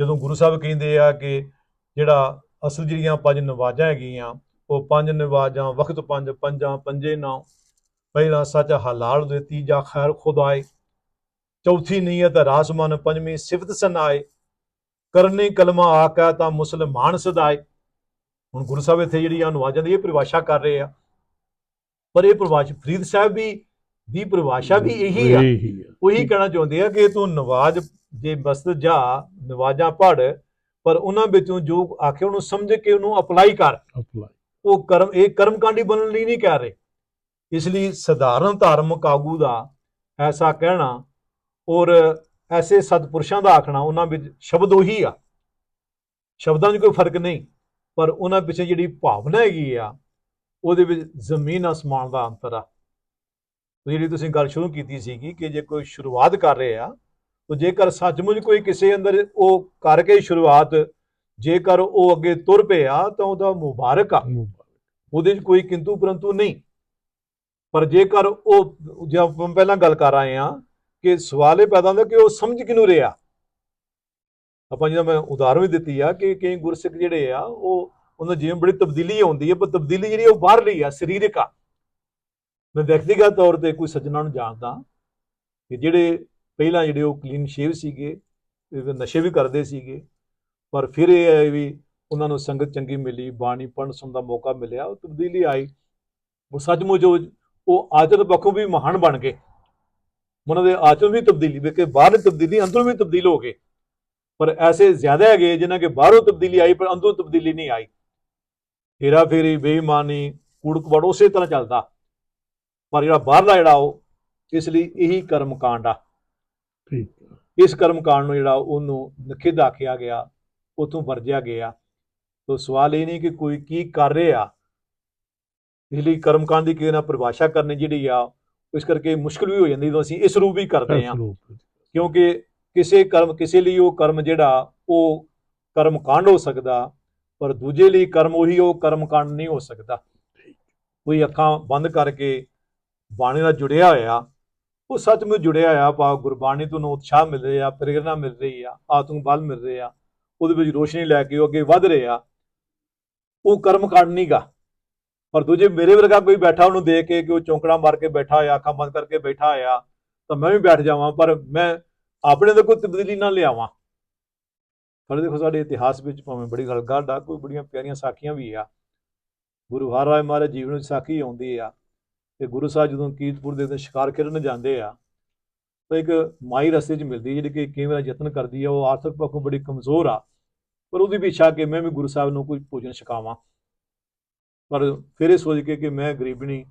ਜਦੋਂ ਗੁਰੂ ਸਾਹਿਬ ਕਹਿੰਦੇ ਆ ਕਿ ਜਿਹੜਾ ਅਸਲ ਜਿਹੜੀਆਂ ਪੰਜ ਨਵਾਜ਼ਾਂ ਹੈਗੀਆਂ, ਉਹ ਪੰਜ ਨਵਾਜ਼ਾਂ, ਵਕਤ ਪੰਜ, ਪੰਜਾਂ, ਪੰਜੇ ਨੌ, ਪਹਿਲਾ ਸੱਚ ਹਲਾਲ ਦੇ ਤੀਜਾ ਖੈਰ ਖੁਦਾਏ ਚੌਥੀ ਨੀਅਤ ਰਾਸਮਨ ਪੰਜਵੀਂ ਸਿਫਤ ਸਨਾਏ। ਕਰਨੀ ਕਲਮਾ ਆਕਾ ਤਾਂ ਮੁਸਲਮਾਨ ਸਦਾਏ। ਹੁਣ ਗੁਰੂ ਸਾਹਿਬ ਇੱਥੇ ਜਿਹੜੀਆਂ ਨਵਾਜ਼ਾਂ ਦੀ ਇਹ ਪਰਿਭਾਸ਼ਾ ਕਰ ਰਹੇ ਆ ਪਰ ਇਹ ਪਰਿਭਾਸ਼ਾ ਫਰੀਦ ਸਾਹਿਬ ਵੀ ਦੀ ਪਰਿਭਾਸ਼ਾ ਵੀ ਇਹੀ ਆ। ਉਹੀ ਕਹਿਣਾ ਚਾਹੁੰਦੇ ਆ ਕਿ ਤੂੰ ਨਵਾਜ਼ ਜੇ ਮਸਜਿਦ ਜਾ ਨਵਾਜ਼ਾਂ ਪੜ ਪਰ ਉਹਨਾਂ ਵਿੱਚੋਂ ਜੋ ਆਖੇ ਉਹਨੂੰ ਸਮਝ ਕੇ ਉਹਨੂੰ ਅਪਲਾਈ ਕਰ। ਉਹ ਕਰਮ ਇਹ ਕਰਮਕਾਂਡੀ ਬਣਨ ਲਈ ਨਹੀਂ ਕਹਿ ਰਹੇ। ਇਸ ਲਈ ਸਧਾਰਨ ਧਾਰਮਿਕ ਆਗੂ ਦਾ ਐਸਾ ਕਹਿਣਾ ਔਰ ਐਸੇ ਸਤਪੁਰਸ਼ਾਂ ਦਾ ਆਖਣਾ ਉਹਨਾਂ ਵਿੱਚ ਸ਼ਬਦ ਉਹੀ ਆ। ਸ਼ਬਦਾਂ 'ਚ ਕੋਈ ਫ਼ਰਕ ਨਹੀਂ ਪਰ ਉਹਨਾਂ ਪਿੱਛੇ ਜਿਹੜੀ ਭਾਵਨਾ ਹੈਗੀ ਆ ਉਹਦੇ ਵਿੱਚ ਜ਼ਮੀਨ ਅਸਮਾਨ ਦਾ ਅੰਤਰ ਆ। ਜਿਹੜੀ ਤੁਸੀਂ ਗੱਲ ਸ਼ੁਰੂ ਕੀਤੀ ਸੀਗੀ ਕਿ ਜੇ ਕੋਈ ਸ਼ੁਰੂਆਤ ਕਰ ਰਹੇ ਤਾਂ ਜੇਕਰ ਸੱਚਮੁੱਚ ਕੋਈ ਕਿਸੇ ਅੰਦਰ ਉਹ ਕਰਕੇ ਸ਼ੁਰੂਆਤ ਜੇਕਰ ਉਹ ਅੱਗੇ ਤੁਰ ਪਿਆ ਤਾਂ ਉਹਦਾ ਮੁਬਾਰਕ ਆ। ਉਹਦੇ 'ਚ ਕੋਈ ਕਿੰਤੂ ਪਰੰਤੂ ਨਹੀਂ। ਪਰ ਜੇਕਰ ਉਹ ਜੇ ਆਪਾਂ ਪਹਿਲਾਂ ਗੱਲ ਕਰ ਆਏ ਆ ਕਿ ਸਵਾਲ ਇਹ ਪੈਦਾ ਹੁੰਦਾ ਕਿ ਉਹ ਸਮਝ ਕਿਨੂੰ ਰਿਹਾ। ਆਪਾਂ ਜਿਹਦਾ ਮੈਂ ਉਦਾਹਰਨ ਵੀ ਦਿੱਤੀ ਆ ਕਿ ਕਈ ਗੁਰਸਿੱਖ ਜਿਹੜੇ ਆ ਉਹ ਉਹਨਾਂ ਜਿਵੇਂ ਬੜੀ ਤਬਦੀਲੀ ਆਉਂਦੀ ਹੈ, ਪਰ ਤਬਦੀਲੀ ਜਿਹੜੀ ਉਹ ਬਾਹਰਲੀ ਆ, ਸਰੀਰਕ ਆ। ਮੈਂ ਵਿਅਕਤੀਗਤ ਤੌਰ ਤੇ ਕੋਈ ਸੱਜਣਾ ਨੂੰ ਜਾਣਦਾ ਕਿ ਜਿਹੜੇ ਪਹਿਲਾਂ ਜਿਹੜੇ ਉਹ ਕਲੀਨ ਸ਼ੇਵ ਸੀਗੇ ਨਸ਼ੇ ਵੀ ਕਰਦੇ ਸੀਗੇ, ਪਰ ਫਿਰ ਇਹ ਹੈ ਵੀ ਉਹਨਾਂ ਨੂੰ ਸੰਗਤ ਚੰਗੀ ਮਿਲੀ, ਬਾਣੀ ਪੜ੍ਹਨ ਸੁਣ ਦਾ ਮੌਕਾ ਮਿਲਿਆ, ਉਹ ਤਬਦੀਲੀ ਆਈ। ਉਹ ਸੱਚਮੁੱਚ ਉਹ ਉਹ ਪੱਖੋਂ ਵੀ ਮਹਾਨ ਬਣ ਗਏ। ਉਹਨਾਂ ਦੇ ਆਚਰਨ ਵੀ ਤਬਦੀਲੀ ਵੇਖੇ ਬਾਹਰਲੀ ਤਬਦੀਲੀ, ਅੰਦਰੋਂ ਵੀ ਤਬਦੀਲ ਹੋ ਗਏ। ਪਰ ਐਸੇ ਜ਼ਿਆਦਾ ਹੈਗੇ ਜਿਨ੍ਹਾਂ ਕੇ ਬਾਹਰੋਂ ਤਬਦੀਲੀ ਆਈ, ਪਰ ਅੰਦਰੋਂ ਤਬਦੀਲੀ ਨਹੀਂ ਆਈ। ਹੇਰਾ ਫੇਰੀ ਬੇਈਮਾਨੀ ਕੂੜ ਕਪੜ ਉਸੇ ਤਰ੍ਹਾਂ ਚੱਲਦਾ। ਪਰ ਜਿਹੜਾ ਬਾਹਰਲਾ ਜਿਹੜਾ ਉਹ ਇਸ ਲਈ ਇਹੀ ਕਰਮ ਕਾਂਡ ਆ। ਠੀਕ ਆ। ਇਸ ਕਰਮ ਕਾਂਡ ਨੂੰ ਜਿਹੜਾ ਉਹਨੂੰ ਨਖਿੱਧ ਆਖਿਆ ਗਿਆ ਉਥੋਂ ਵਰਜਿਆ ਗਿਆ। ਤੋ ਸਵਾਲ ਇਹ ਨਹੀਂ ਕਿ ਕੋਈ ਕੀ ਕਰ ਰਿਹਾ। ਇਸ ਲਈ ਕਰਮ ਕਾਂਡ ਦੀ ਕਿਸੇ ਨਾਲ ਪਰਿਭਾਸ਼ਾ ਕਰਨੀ ਜਿਹੜੀ ਆ ਇਸ ਕਰਕੇ ਮੁਸ਼ਕਲ ਵੀ ਹੋ ਜਾਂਦੀ ਜਦੋਂ ਅਸੀਂ ਇਸ ਰੂਪ ਵੀ ਕਰਦੇ ਵਿੱਚ। ਕਿਉਂਕਿ ਕਿਸੇ ਕਰਮ ਕਿਸੇ ਲਈ ਉਹ ਕਰਮ ਜਿਹੜਾ ਉਹ ਕਰਮ ਕਾਂਡ ਹੋ ਸਕਦਾ ਪਰ ਦੂਜੇ ਲਈ ਕਰਮ ਉਹੀ ਉਹ ਕਰਮ ਕਾਂਡ ਨਹੀਂ ਹੋ ਸਕਦਾ। ਕੋਈ ਅੱਖਾਂ ਬੰਦ ਕਰਕੇ ਬਾਣੀ ਨਾਲ ਜੁੜਿਆ ਹੋਇਆ ਉਹ ਸੱਚਮੁੱਚ ਜੁੜਿਆ ਹੋਇਆ ਪਾ ਗੁਰਬਾਣੀ ਤੋਂ ਉਤਸ਼ਾਹ ਮਿਲ ਰਿਹਾ ਪ੍ਰੇਰਣਾ ਮਿਲ ਰਹੀ ਆ ਆਤਮ ਬਲ ਮਿਲ ਰਿਹਾ ਉਹਦੇ ਵਿੱਚ ਰੋਸ਼ਨੀ ਲੈ ਕੇ ਉਹ ਅੱਗੇ ਵਧ ਰਿਹਾ। ਉਹ ਕਰਮ ਕਾਂਡ ਨਹੀਂਗਾ ਪਰ ਦੂਜੇ ਮੇਰੇ ਵਰਗਾ ਕੋਈ ਬੈਠਾ ਉਹਨੂੰ ਦੇਖ ਕੇ ਕਿ ਉਹ ਚੌਂਕੜਾ ਮਾਰ ਕੇ ਬੈਠਾ ਹੋਇਆ ਅੱਖਾਂ ਬੰਦ ਕਰਕੇ ਬੈਠਾ ਹੋਇਆ ਤਾਂ ਮੈਂ ਵੀ ਬੈਠ ਜਾਵਾਂ ਪਰ ਮੈਂ ਆਪਣੇ ਅੰਦਰ ਕੋਈ ਤਬਦੀਲੀ ਨਾ ਲਿਆਵਾਂ। ਪਰ ਦੇਖੋ ਸਾਡੇ ਇਤਿਹਾਸ ਵਿੱਚ ਭਾਵੇਂ ਬੜੀ ਗੱਲ ਗੱਲ ਆ, ਕੋਈ ਬੜੀਆਂ ਪਿਆਰੀਆਂ ਸਾਖੀਆਂ ਵੀ ਆ। ਗੁਰੂ ਹਰਿਰਾਏ ਮਹਾਰਾਜ ਜੀਵਨ ਵਿੱਚ ਸਾਖੀ ਆਉਂਦੀ ਆ ਤੇ ਗੁਰੂ ਸਾਹਿਬ ਜਦੋਂ ਕੀਰਤਪੁਰ ਦੇ ਉੱਤੇ ਸ਼ਿਕਾਰ ਕਰਨ ਜਾਂਦੇ ਆ, ਤਾਂ ਇੱਕ ਮਾਈ ਰਸਤੇ 'ਚ ਮਿਲਦੀ ਜਿਹੜੀ ਕਿ ਕਈ ਵਾਰ ਯਤਨ ਕਰਦੀ ਆ, ਉਹ ਆਰਥਿਕ ਪੱਖੋਂ ਬੜੀ ਕਮਜ਼ੋਰ ਆ, ਪਰ ਉਹਦੀ ਵੀ ਇੱਛਾ ਕਿ ਮੈਂ ਵੀ ਗੁਰੂ ਸਾਹਿਬ ਨੂੰ ਕੋਈ ਭੋਜਨ ਛਕਾਵਾਂ। ਪਰ ਫਿਰ ਇਹ ਸੋਚ ਕੇ ਕਿ ਮੈਂ ਗਰੀਬਣੀ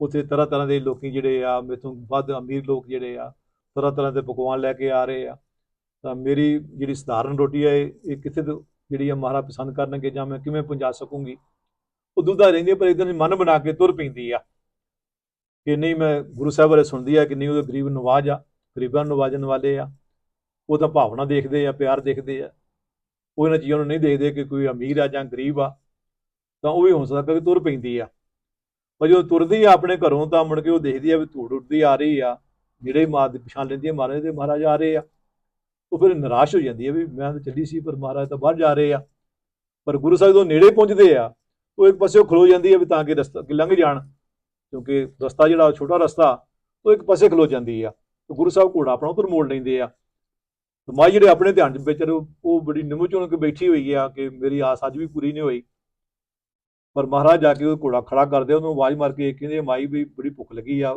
ਉੱਥੇ ਤਰ੍ਹਾਂ ਤਰ੍ਹਾਂ ਦੇ ਲੋਕੀ ਜਿਹੜੇ ਆ, ਮੇਥੋਂ ਵੱਧ ਅਮੀਰ ਲੋਕ ਜਿਹੜੇ ਆ, ਤਰ੍ਹਾਂ ਤਰ੍ਹਾਂ ਦੇ ਪਕਵਾਨ ਲੈ ਕੇ ਆ ਰਹੇ ਆ। ਤਾਂ ਮੇਰੀ ਜਿਹੜੀ ਸਧਾਰਨ ਰੋਟੀ ਹੈ, ਇਹ ਕਿੱਥੇ ਤੋਂ ਜਿਹੜੀ ਆ ਮਹਾਰਾਜ ਪਸੰਦ ਕਰਨਗੇ ਜਾਂ ਮੈਂ ਕਿਵੇਂ ਪਹੁੰਚਾ ਸਕੂੰਗੀ, ਉਹ ਦੁੱਧਾ ਰਹਿੰਦੀ ਪਰ ਇੱਕ ਦਿਨ ਮਨ ਬਣਾ ਕੇ ਤੁਰ ਪੈਂਦੀ ਆ। ਕਿ ਨਹੀਂ ਮੈਂ ਗੁਰੂ ਸਾਹਿਬ ਬਾਰੇ ਸੁਣਦੀ ਆ, ਕਿ ਨਹੀਂ ਉਹ ਗਰੀਬ ਨਵਾਜ ਆ, ਗਰੀਬਾਂ ਨੂੰ ਨਵਾਜਣ ਵਾਲੇ ਆ, ਉਹ ਤਾਂ ਭਾਵਨਾ ਦੇਖਦੇ ਆ, ਪਿਆਰ ਦੇਖਦੇ ਆ। ਉਹ ਇਹਨਾਂ ਚੀਜ਼ਾਂ ਨੂੰ ਨਹੀਂ ਦੇਖਦੇ ਕਿ ਕੋਈ ਅਮੀਰ ਆ ਜਾਂ ਗਰੀਬ ਆ, ਤਾਂ ਉਹ ਵੀ ਹੋ ਸਕਦਾ ਕਿ ਤੁਰ ਪੈਂਦੀ ਆ। ਪਰ ਜਦੋਂ ਤੁਰਦੀ ਆ ਆਪਣੇ ਘਰੋਂ ਤਾਂ ਮੁੜ ਕੇ ਉਹ ਦੇਖਦੀ ਆ ਵੀ ਧੂੜ ਉੱਡਦੀ ਆ ਰਹੀ ਆ ਜਿਹੜੇ ਮਾਰ ਦੀ ਪਛਾਣ ਲੈਂਦੀ ਆ, ਮਹਾਰਾਜ ਦੇ ਮਹਾਰਾਜ ਆ ਰਹੇ ਆ। ਉਹ ਫਿਰ ਨਿਰਾਸ਼ ਹੋ ਜਾਂਦੀ ਹੈ ਵੀ ਮੈਂ ਤਾਂ ਚੱਲੀ ਸੀ, ਪਰ ਮਹਾਰਾਜ ਤਾਂ ਬਾਹਰ ਜਾ ਰਹੇ ਆ। ਪਰ ਗੁਰੂ ਸਾਹਿਬ ਜਦੋਂ ਨੇੜੇ ਪਹੁੰਚਦੇ ਆ, ਉਹ ਇੱਕ ਪਾਸੇ ਖਲੋ ਜਾਂਦੀ ਹੈ ਵੀ ਤਾਂ ਕਿ ਰਸਤਾ ਲੰਘ ਜਾਣ, ਕਿਉਂਕਿ ਰਸਤਾ ਜਿਹੜਾ ਛੋਟਾ ਰਸਤਾ, ਉਹ ਇੱਕ ਪਾਸੇ ਖਲੋ ਜਾਂਦੀ ਆ। ਤੇ ਗੁਰੂ ਸਾਹਿਬ ਘੋੜਾ ਆਪਣਾ ਉੱਧਰ ਮੋੜ ਲੈਂਦੇ ਆ। ਤੇ ਮਾਂ ਜਿਹੜੇ ਆਪਣੇ ਧਿਆਨ ਚ ਵਿੱਚ ਉਹ ਬੜੀ ਨਿਮੂ ਚੁਣ ਕੇ ਬੈਠੀ ਹੋਈ ਆ ਕਿ ਮੇਰੀ ਆਸ ਅੱਜ ਵੀ ਪੂਰੀ ਨਹੀਂ ਹੋਈ। ਪਰ ਮਹਾਰਾਜ ਜਾ ਕੇ ਉਹ ਘੋੜਾ ਖੜਾ ਕਰਦੇ ਉਹਨੂੰ ਆਵਾਜ਼ ਮਾਰ ਕੇ ਕਹਿੰਦੇ ਮਾਈ ਵੀ ਬੜੀ ਭੁੱਖ ਲੱਗੀ ਆ,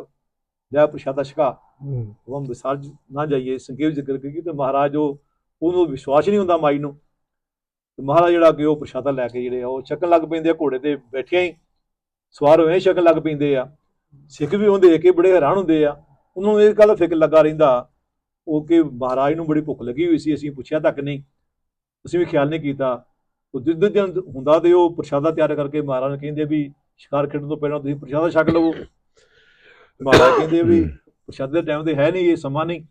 ਲੈ ਪ੍ਰਸ਼ਾਦਾ ਛਕਾ। ਹੂੰ। ਵਿਸਾਰ ਨਾ ਜਾਈਏ, ਸੰਖੇਪ ਜ਼ਿਕਰ ਕਰੀ ਤੇ ਮਹਾਰਾਜ ਉਹ, ਉਹਨੂੰ ਵਿਸ਼ਵਾਸ ਨਹੀਂ ਹੁੰਦਾ ਮਾਈ ਨੂੰ। ਤੇ ਮਹਾਰਾਜ ਜਿਹੜਾ ਕਿ ਉਹ ਪ੍ਰਸ਼ਾਦਾ ਲੈ ਕੇ ਜਿਹੜੇ ਉਹ ਛਕਣ ਲੱਗ ਪੈਂਦੇ ਆ, ਘੋੜੇ ਤੇ ਬੈਠਿਆਂ ਹੀ ਸਵਾਰ ਹੋਏ ਛਕਣ ਲੱਗ ਪੈਂਦੇ ਆ। ਸਿੱਖ ਵੀ ਉਹਨੂੰ ਦੇਖ ਕੇ ਬੜੇ ਹੈਰਾਨ ਹੁੰਦੇ ਆ। ਉਹਨਾਂ ਨੂੰ ਇਹ ਗੱਲ ਫਿਕਰ ਲੱਗਾ ਰਹਿੰਦਾ, ਉਹ ਕਿ ਮਹਾਰਾਜ ਨੂੰ ਬੜੀ ਭੁੱਖ ਲੱਗੀ ਹੋਈ ਸੀ, ਅਸੀਂ ਪੁੱਛਿਆ ਤੱਕ ਨਹੀਂ। ਅਸੀਂ ਵੀ ਖਿਆਲ ਨਹੀਂ ਕੀਤਾ। ਉਹ ਜਿੱਦ ਦਿਨ ਹੁੰਦਾ ਤੇ ਉਹ ਪ੍ਰਸ਼ਾਦਾ ਤਿਆਰ ਕਰਕੇ ਮਹਾਰਾਜ ਕਹਿੰਦੇ ਵੀ ਸ਼ਿਕਾਰ ਖੇਡਣ ਤੋਂ ਪਹਿਲਾਂ ਤੁਸੀਂ ਪ੍ਰਸ਼ਾਦਾ ਛਕ ਲਵੋ। ਮਹਾਰਾਜ ਕਹਿੰਦੇ ਵੀ ਪ੍ਰਸ਼ਾਦੇ ਦੇ ਟਾਈਮ ਤੇ ਹੈ ਨਹੀਂ, ਇਹ ਸਮਾਂ ਨਹੀਂ।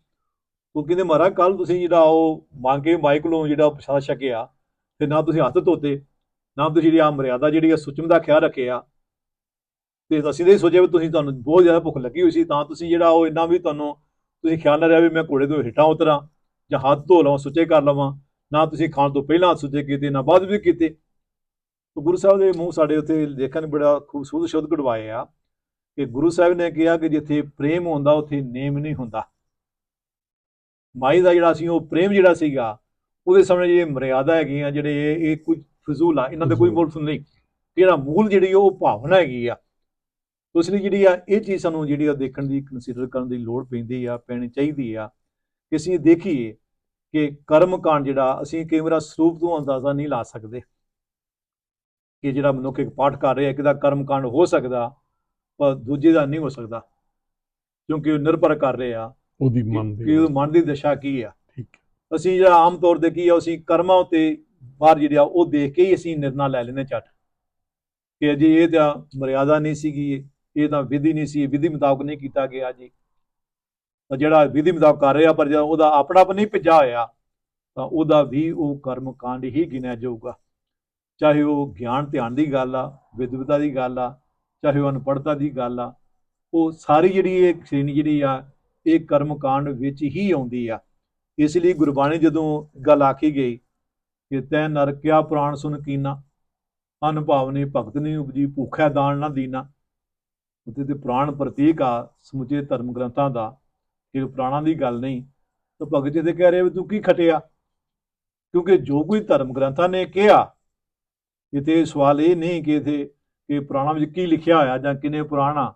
ਉਹ ਕਹਿੰਦੇ, ਮਹਾਰਾਜ ਕੱਲ ਤੁਸੀਂ ਜਿਹੜਾ ਉਹ ਮੰਗ ਕੇ ਮਾਈਕ ਨੂੰ ਜਿਹੜਾ ਉਹ ਪ੍ਰਸ਼ਾਦ ਛਕਿਆ, ਤੇ ਨਾ ਤੁਸੀਂ ਹੱਥ ਧੋਤੇ, ਨਾ ਤੁਸੀਂ ਜਿਹੜੀ ਆ ਮਰਿਆਦਾ ਜਿਹੜੀ ਆ ਸੁਚਮ ਦਾ ਖਿਆਲ ਰੱਖਿਆ। ਤੇ ਅਸੀਂ ਤਾਂ ਇਹ ਸੋਚਿਆ ਵੀ ਤੁਸੀਂ ਤੁਹਾਨੂੰ ਬਹੁਤ ਜ਼ਿਆਦਾ ਭੁੱਖ ਲੱਗੀ ਹੋਈ ਸੀ, ਤਾਂ ਤੁਸੀਂ ਜਿਹੜਾ ਉਹ ਇੰਨਾ ਵੀ ਤੁਹਾਨੂੰ ਤੁਸੀਂ ਖਿਆਲ ਨਾ ਰਿਹਾ ਵੀ ਮੈਂ ਘੋੜੇ ਤੋਂ ਹੇਠਾਂ ਉਤਰਾਂ, ਜਾਂ ਹੱਥ ਧੋ ਲਵਾਂ, ਸੁੱਚੇ ਕਰ ਲਵਾਂ, ਨਾ ਤੁਸੀਂ ਖਾਣ ਤੋਂ ਪਹਿਲਾਂ ਸੁੱਚੇ ਕੀਤੇ, ਨਾ ਬਾਅਦ ਵਿੱਚ ਕੀਤੇ। ਗੁਰੂ ਸਾਹਿਬ ਦੇ ਮੂੰਹ ਸਾਡੇ ਉੱਤੇ ਦੇਖਣ ਨੂੰ ਬੜਾ ਖੂਬਸੂਰਤ ਸ਼ਬਦ ਕਢਵਾਏ ਆ। ਕਿ ਗੁਰੂ ਸਾਹਿਬ ਨੇ ਕਿਹਾ ਕਿ ਜਿੱਥੇ ਪ੍ਰੇਮ ਹੁੰਦਾ ਉੱਥੇ ਨੇਮ ਨਹੀਂ ਹੁੰਦਾ। ਮਾਈ ਦਾ ਜਿਹੜਾ ਸੀ ਉਹ ਪ੍ਰੇਮ ਜਿਹੜਾ ਸੀਗਾ ਉਹਦੇ ਸਾਹਮਣੇ ਜਿਹੜੇ ਮਰਿਆਦਾ ਹੈਗੀਆਂ ਜਿਹੜੇ ਇਹ ਕੁਝ ਫਜ਼ੂਲ ਆ ਇਹਨਾਂ ਦਾ ਕੋਈ ਮੁੱਲ ਨਹੀਂ। ਜਿਹੜਾ ਮੂਲ ਜਿਹੜੀ ਉਹ ਭਾਵਨਾ ਹੈਗੀ ਆ। ਉਸ ਲਈ ਜਿਹੜੀ ਆ ਇਹ ਚੀਜ਼ ਸਾਨੂੰ ਜਿਹੜੀ ਆ ਦੇਖਣ ਦੀ ਕੰਸੀਡਰ ਕਰਨ ਦੀ ਲੋੜ ਪੈਂਦੀ ਆ ਪੈਣੀ ਚਾਹੀਦੀ ਆ ਕਿ ਅਸੀਂ ਦੇਖੀਏ ਕਿ ਕਰਮ ਕਾਂਡ ਜਿਹੜਾ ਅਸੀਂ ਕਈ ਵਾਰ ਸਰੂਪ ਤੋਂ ਅੰਦਾਜ਼ਾ ਨਹੀਂ ਲਾ ਸਕਦੇ। ਕਿ ਜਿਹੜਾ ਮਨੁੱਖ ਇੱਕ ਪਾਠ ਕਰ ਰਿਹਾ ਕਿਦਾ ਕਰਮ ਕਾਂਡ ਹੋ ਸਕਦਾ ਪਰ ਦੂਜੇ ਦਾ ਨਹੀਂ ਹੋ ਸਕਦਾ। ਕਿਉਂਕਿ ਉਹ ਨਿਰਭਰ ਕਰ ਰਿਹਾ ਉਹਦੀ ਮਨ ਕਿ ਦੇ ਉਹ ਮਨ ਦੀ ਦਸ਼ਾ ਕੀ ਆ। ਠੀਕ ਅਸੀਂ ਜਿਹੜਾ ਆਮ ਤੌਰ ਤੇ ਕੀ ਆ ਅਸੀਂ ਕਰਮਾਂ ਉਤੇ ਬਾਹਰ ਜਿਹੜੀ ਆ ਉਹ ਦੇਖ ਕੇ ਹੀ ਅਸੀਂ ਨਿਰਣਾ ਲੈ ਲੈਨੇ ਝੱਟ। ਕਿ ਅਜੇ ਇਹ ਤਾਂ ਮਰਿਆਦਾ ਨਹੀਂ ਸੀਗੀ ਇਹ- ਤਾਂ ਵਿਧੀ ਨਹੀਂ ਸੀ ਵਿਧੀ ਮੁਤਾਬਕ ਨਹੀਂ ਕੀਤਾ ਗਿਆ ਜੀ। ਤਾਂ ਜਿਹੜਾ ਵਿਧੀ ਮੁਤਾਬਕ ਕਰ ਰਿਹਾ ਪਰ ਜਦੋਂ ਉਹਦਾ ਆਪਣਾਪ ਨਹੀਂ ਭਿੱਜਾ ਹੋਇਆ ਤਾਂ ਉਹਦਾ ਵੀ ਉਹ ਕਰਮ ਕਾਂਡ ਹੀ ਗਿਣਿਆ ਜਾਊਗਾ। ਚਾਹੇ ਉਹ ਗਿਆਨ ਧਿਆਨ ਦੀ ਗੱਲ ਆ ਵਿਦਵਤਾ ਦੀ ਗੱਲ ਆ ਚਾਹੇ ਉਹ ਅਨਪੜ੍ਹਤਾ ਦੀ ਗੱਲ ਆ, ਉਹ ਸਾਰੀ ਜਿਹੜੀ ਇਹ ਸ਼੍ਰੇਣੀ ਜਿਹੜੀ ਆ, ਇਹ ਕਰਮ ਕਾਂਡ ਵਿੱਚ ਹੀ ਆਉਂਦੀ ਆ। ਇਸ ਲਈ ਗੁਰਬਾਣੀ ਜਦੋਂ ਗੱਲ ਆਖੀ ਗਈ ਕਿ ਤੈ ਨਰ ਕਿਆ ਪ੍ਰਾਣ ਸੁਨ ਕੀਨਾ ਅਨੁਭਾਵਨੀ ਭਗਤ ਨੇ ਉਪਜੀ ਭੁੱਖਿਆ ਦਾਨ ਨਾ ਦੀਨਾ। ਉਤੇ ਤੇ ਪ੍ਰਾਣ ਪ੍ਰਤੀਕ ਆ ਸਮੁੱਚੇ ਧਰਮ ਗ੍ਰੰਥਾਂ ਦਾ ਕਿ ਪ੍ਰਾਣਾਂ ਦੀ ਗੱਲ ਨਹੀਂ। ਤਾਂ ਭਗਤ ਜੀ ਤੇ ਕਹਿ ਰਹੇ ਵੀ ਤੂੰ ਕੀ ਖਟਿਆ? ਕਿਉਂਕਿ ਜੋ ਕੋਈ ਧਰਮ ਗ੍ਰੰਥਾਂ ਨੇ ਕਿਹਾ ਇਥੇ ਸਵਾਲ ਇਹ ਨਹੀਂ ਕਿ ਇਥੇ ਕਿ ਪ੍ਰਾਣਾਂ ਵਿੱਚ ਕੀ ਲਿਖਿਆ ਹੋਇਆ ਜਾਂ ਕਿਨੇ ਪੁਰਾਣਾ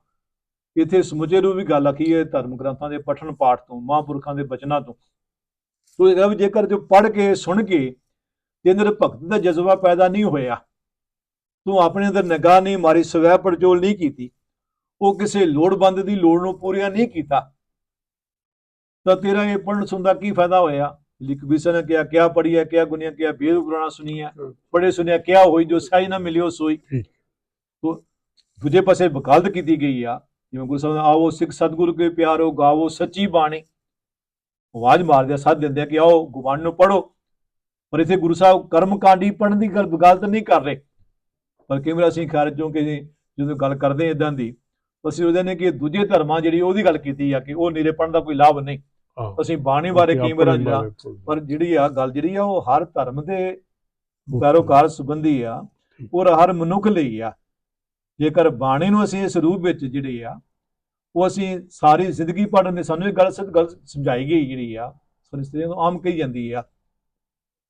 ਇਥੇ ਸਮੁੱਚੇ ਰੂਪ ਵੀ ਗੱਲ ਆਖੀ ਹੈ ਧਰਮ ਗ੍ਰੰਥਾਂ ਦੇ ਪਠਨ ਪਾਠ ਤੋਂ ਮਹਾਂਪੁਰਖਾਂ ਦੇ ਬਚਨਾਂ ਤੋਂ। ਤੋ ਇਹ ਵੀ ਜੇਕਰ ਜੋ ਪੜ੍ਹ ਕੇ ਸੁਣ ਕੇ ਤੇ ਅੰਦਰ ਭਗਤ ਦਾ ਜਜ਼ਬਾ ਪੈਦਾ ਨਹੀਂ ਹੋਇਆ ਤੂੰ ਆਪਣੇ ਅੰਦਰ ਨਿਗਾਹ ਨਹੀਂ ਮਾਰੀ ਸਵੈ ਪੜਚੋਲ ਨਹੀਂ ਕੀਤੀ ਉਹ ਕਿਸੇ ਲੋੜਵੰਦ ਦੀ ਲੋੜ ਨੂੰ ਪੂਰੀਆਂ ਨਹੀਂ ਕੀਤਾ ਤਾਂ ਤੇਰਾ ਇਹ ਪੜਨ ਸੁਣ ਦਾ ਕੀ ਫਾਇਦਾ ਹੋਇਆ? ਲਿਖ ਬਿਸਨ ਨੇ ਕਿਹਾ ਕਿਆ ਪੜੀਆ ਕਿਆ ਗੁਨੀਆ ਕਿਆ ਬੇਦ ਪੁਰਾਣਾ ਸੁਣੀਆ ਪੜੇ ਸੁਣਿਆ ਕਿਆ ਹੋਈ ਜੋ ਸਾਈ ਨਾ ਮਿਲਿਓ ਸੋਈ। ਤੋ ਦੂਜੇ ਪਾਸੇ ਵਕਾਲਤ ਕੀਤੀ ਗਈ ਆ। ਜਿਵੇਂ ਗੁਰੂ ਸਾਹਿਬ ਨੇ ਆਵੋ ਸਿੱਖ ਸਤਿਗੁਰੂ ਕੇ ਪਿਆਰੋ ਗਾਵੋ ਸੱਚੀ ਬਾਣੀ। ਆਵਾਜ਼ ਮਾਰਦੇ ਆ ਸਾਧ ਦਿੰਦੇ ਆ ਕਿ ਆਓ ਗੁਬਾਨ ਨੂੰ ਪੜੋ ਪਰ ਇਥੇ ਗੁਰੂ ਸਾਹਿਬ ਕਰਮ ਕਾਂਡੀ ਪੜਨ ਦੀ ਗੱਲ ਵਕਾਲਤ ਨਹੀਂ ਕਰ ਰਹੇ। ਪਰ ਕਈ ਵਾਰ ਅਸੀਂ ਖਾਰਜ ਕਿ ਜਦੋਂ ਗੱਲ ਕਰਦੇ ਇਦਾਂ ਦੀ ਅਸੀਂ ਉਹਦੇ ਨੇ ਕਿ ਦੂਜੇ ਧਰਮਾਂ ਜਿਹੜੀ ਉਹਦੀ ਗੱਲ ਕੀਤੀ ਆ ਕਿ ਉਹ ਨੀਰੇ ਪੜਨ ਦਾ ਕੋਈ ਲਾਭ ਨਹੀਂ। ਅਸੀਂ ਬਾਣੀ ਬਾਰੇ ਕਈ ਵਾਰ ਜਿਹੜਾ ਪਰ ਜਿਹੜੀ ਆ ਗੱਲ ਜਿਹੜੀ ਆ ਉਹ ਹਰ ਧਰਮ ਦੇ ਪੈਰੋਕਾਰ ਸੰਬੰਧੀ ਆ। ਔਰ ਹਰ ਮਨੁੱਖ ਲਈ ਆ। ਜੇਕਰ ਬਾਣੀ ਨੂੰ ਅਸੀਂ ਇਸ ਰੂਪ ਵਿੱਚ ਜਿਹੜੀ ਆ ਉਹ ਅਸੀਂ ਸਾਰੀ ਜ਼ਿੰਦਗੀ ਪੜ੍ਹਨ ਦੇ ਸਾਨੂੰ ਇਹ ਗੱਲ ਸਤ ਗੱਲ ਸਮਝਾਈ ਗਈ ਜਿਹੜੀ ਆ ਸਨਿਸਤਰੀਆਂ ਨੂੰ ਆਮ ਕਹੀ ਜਾਂਦੀ ਆ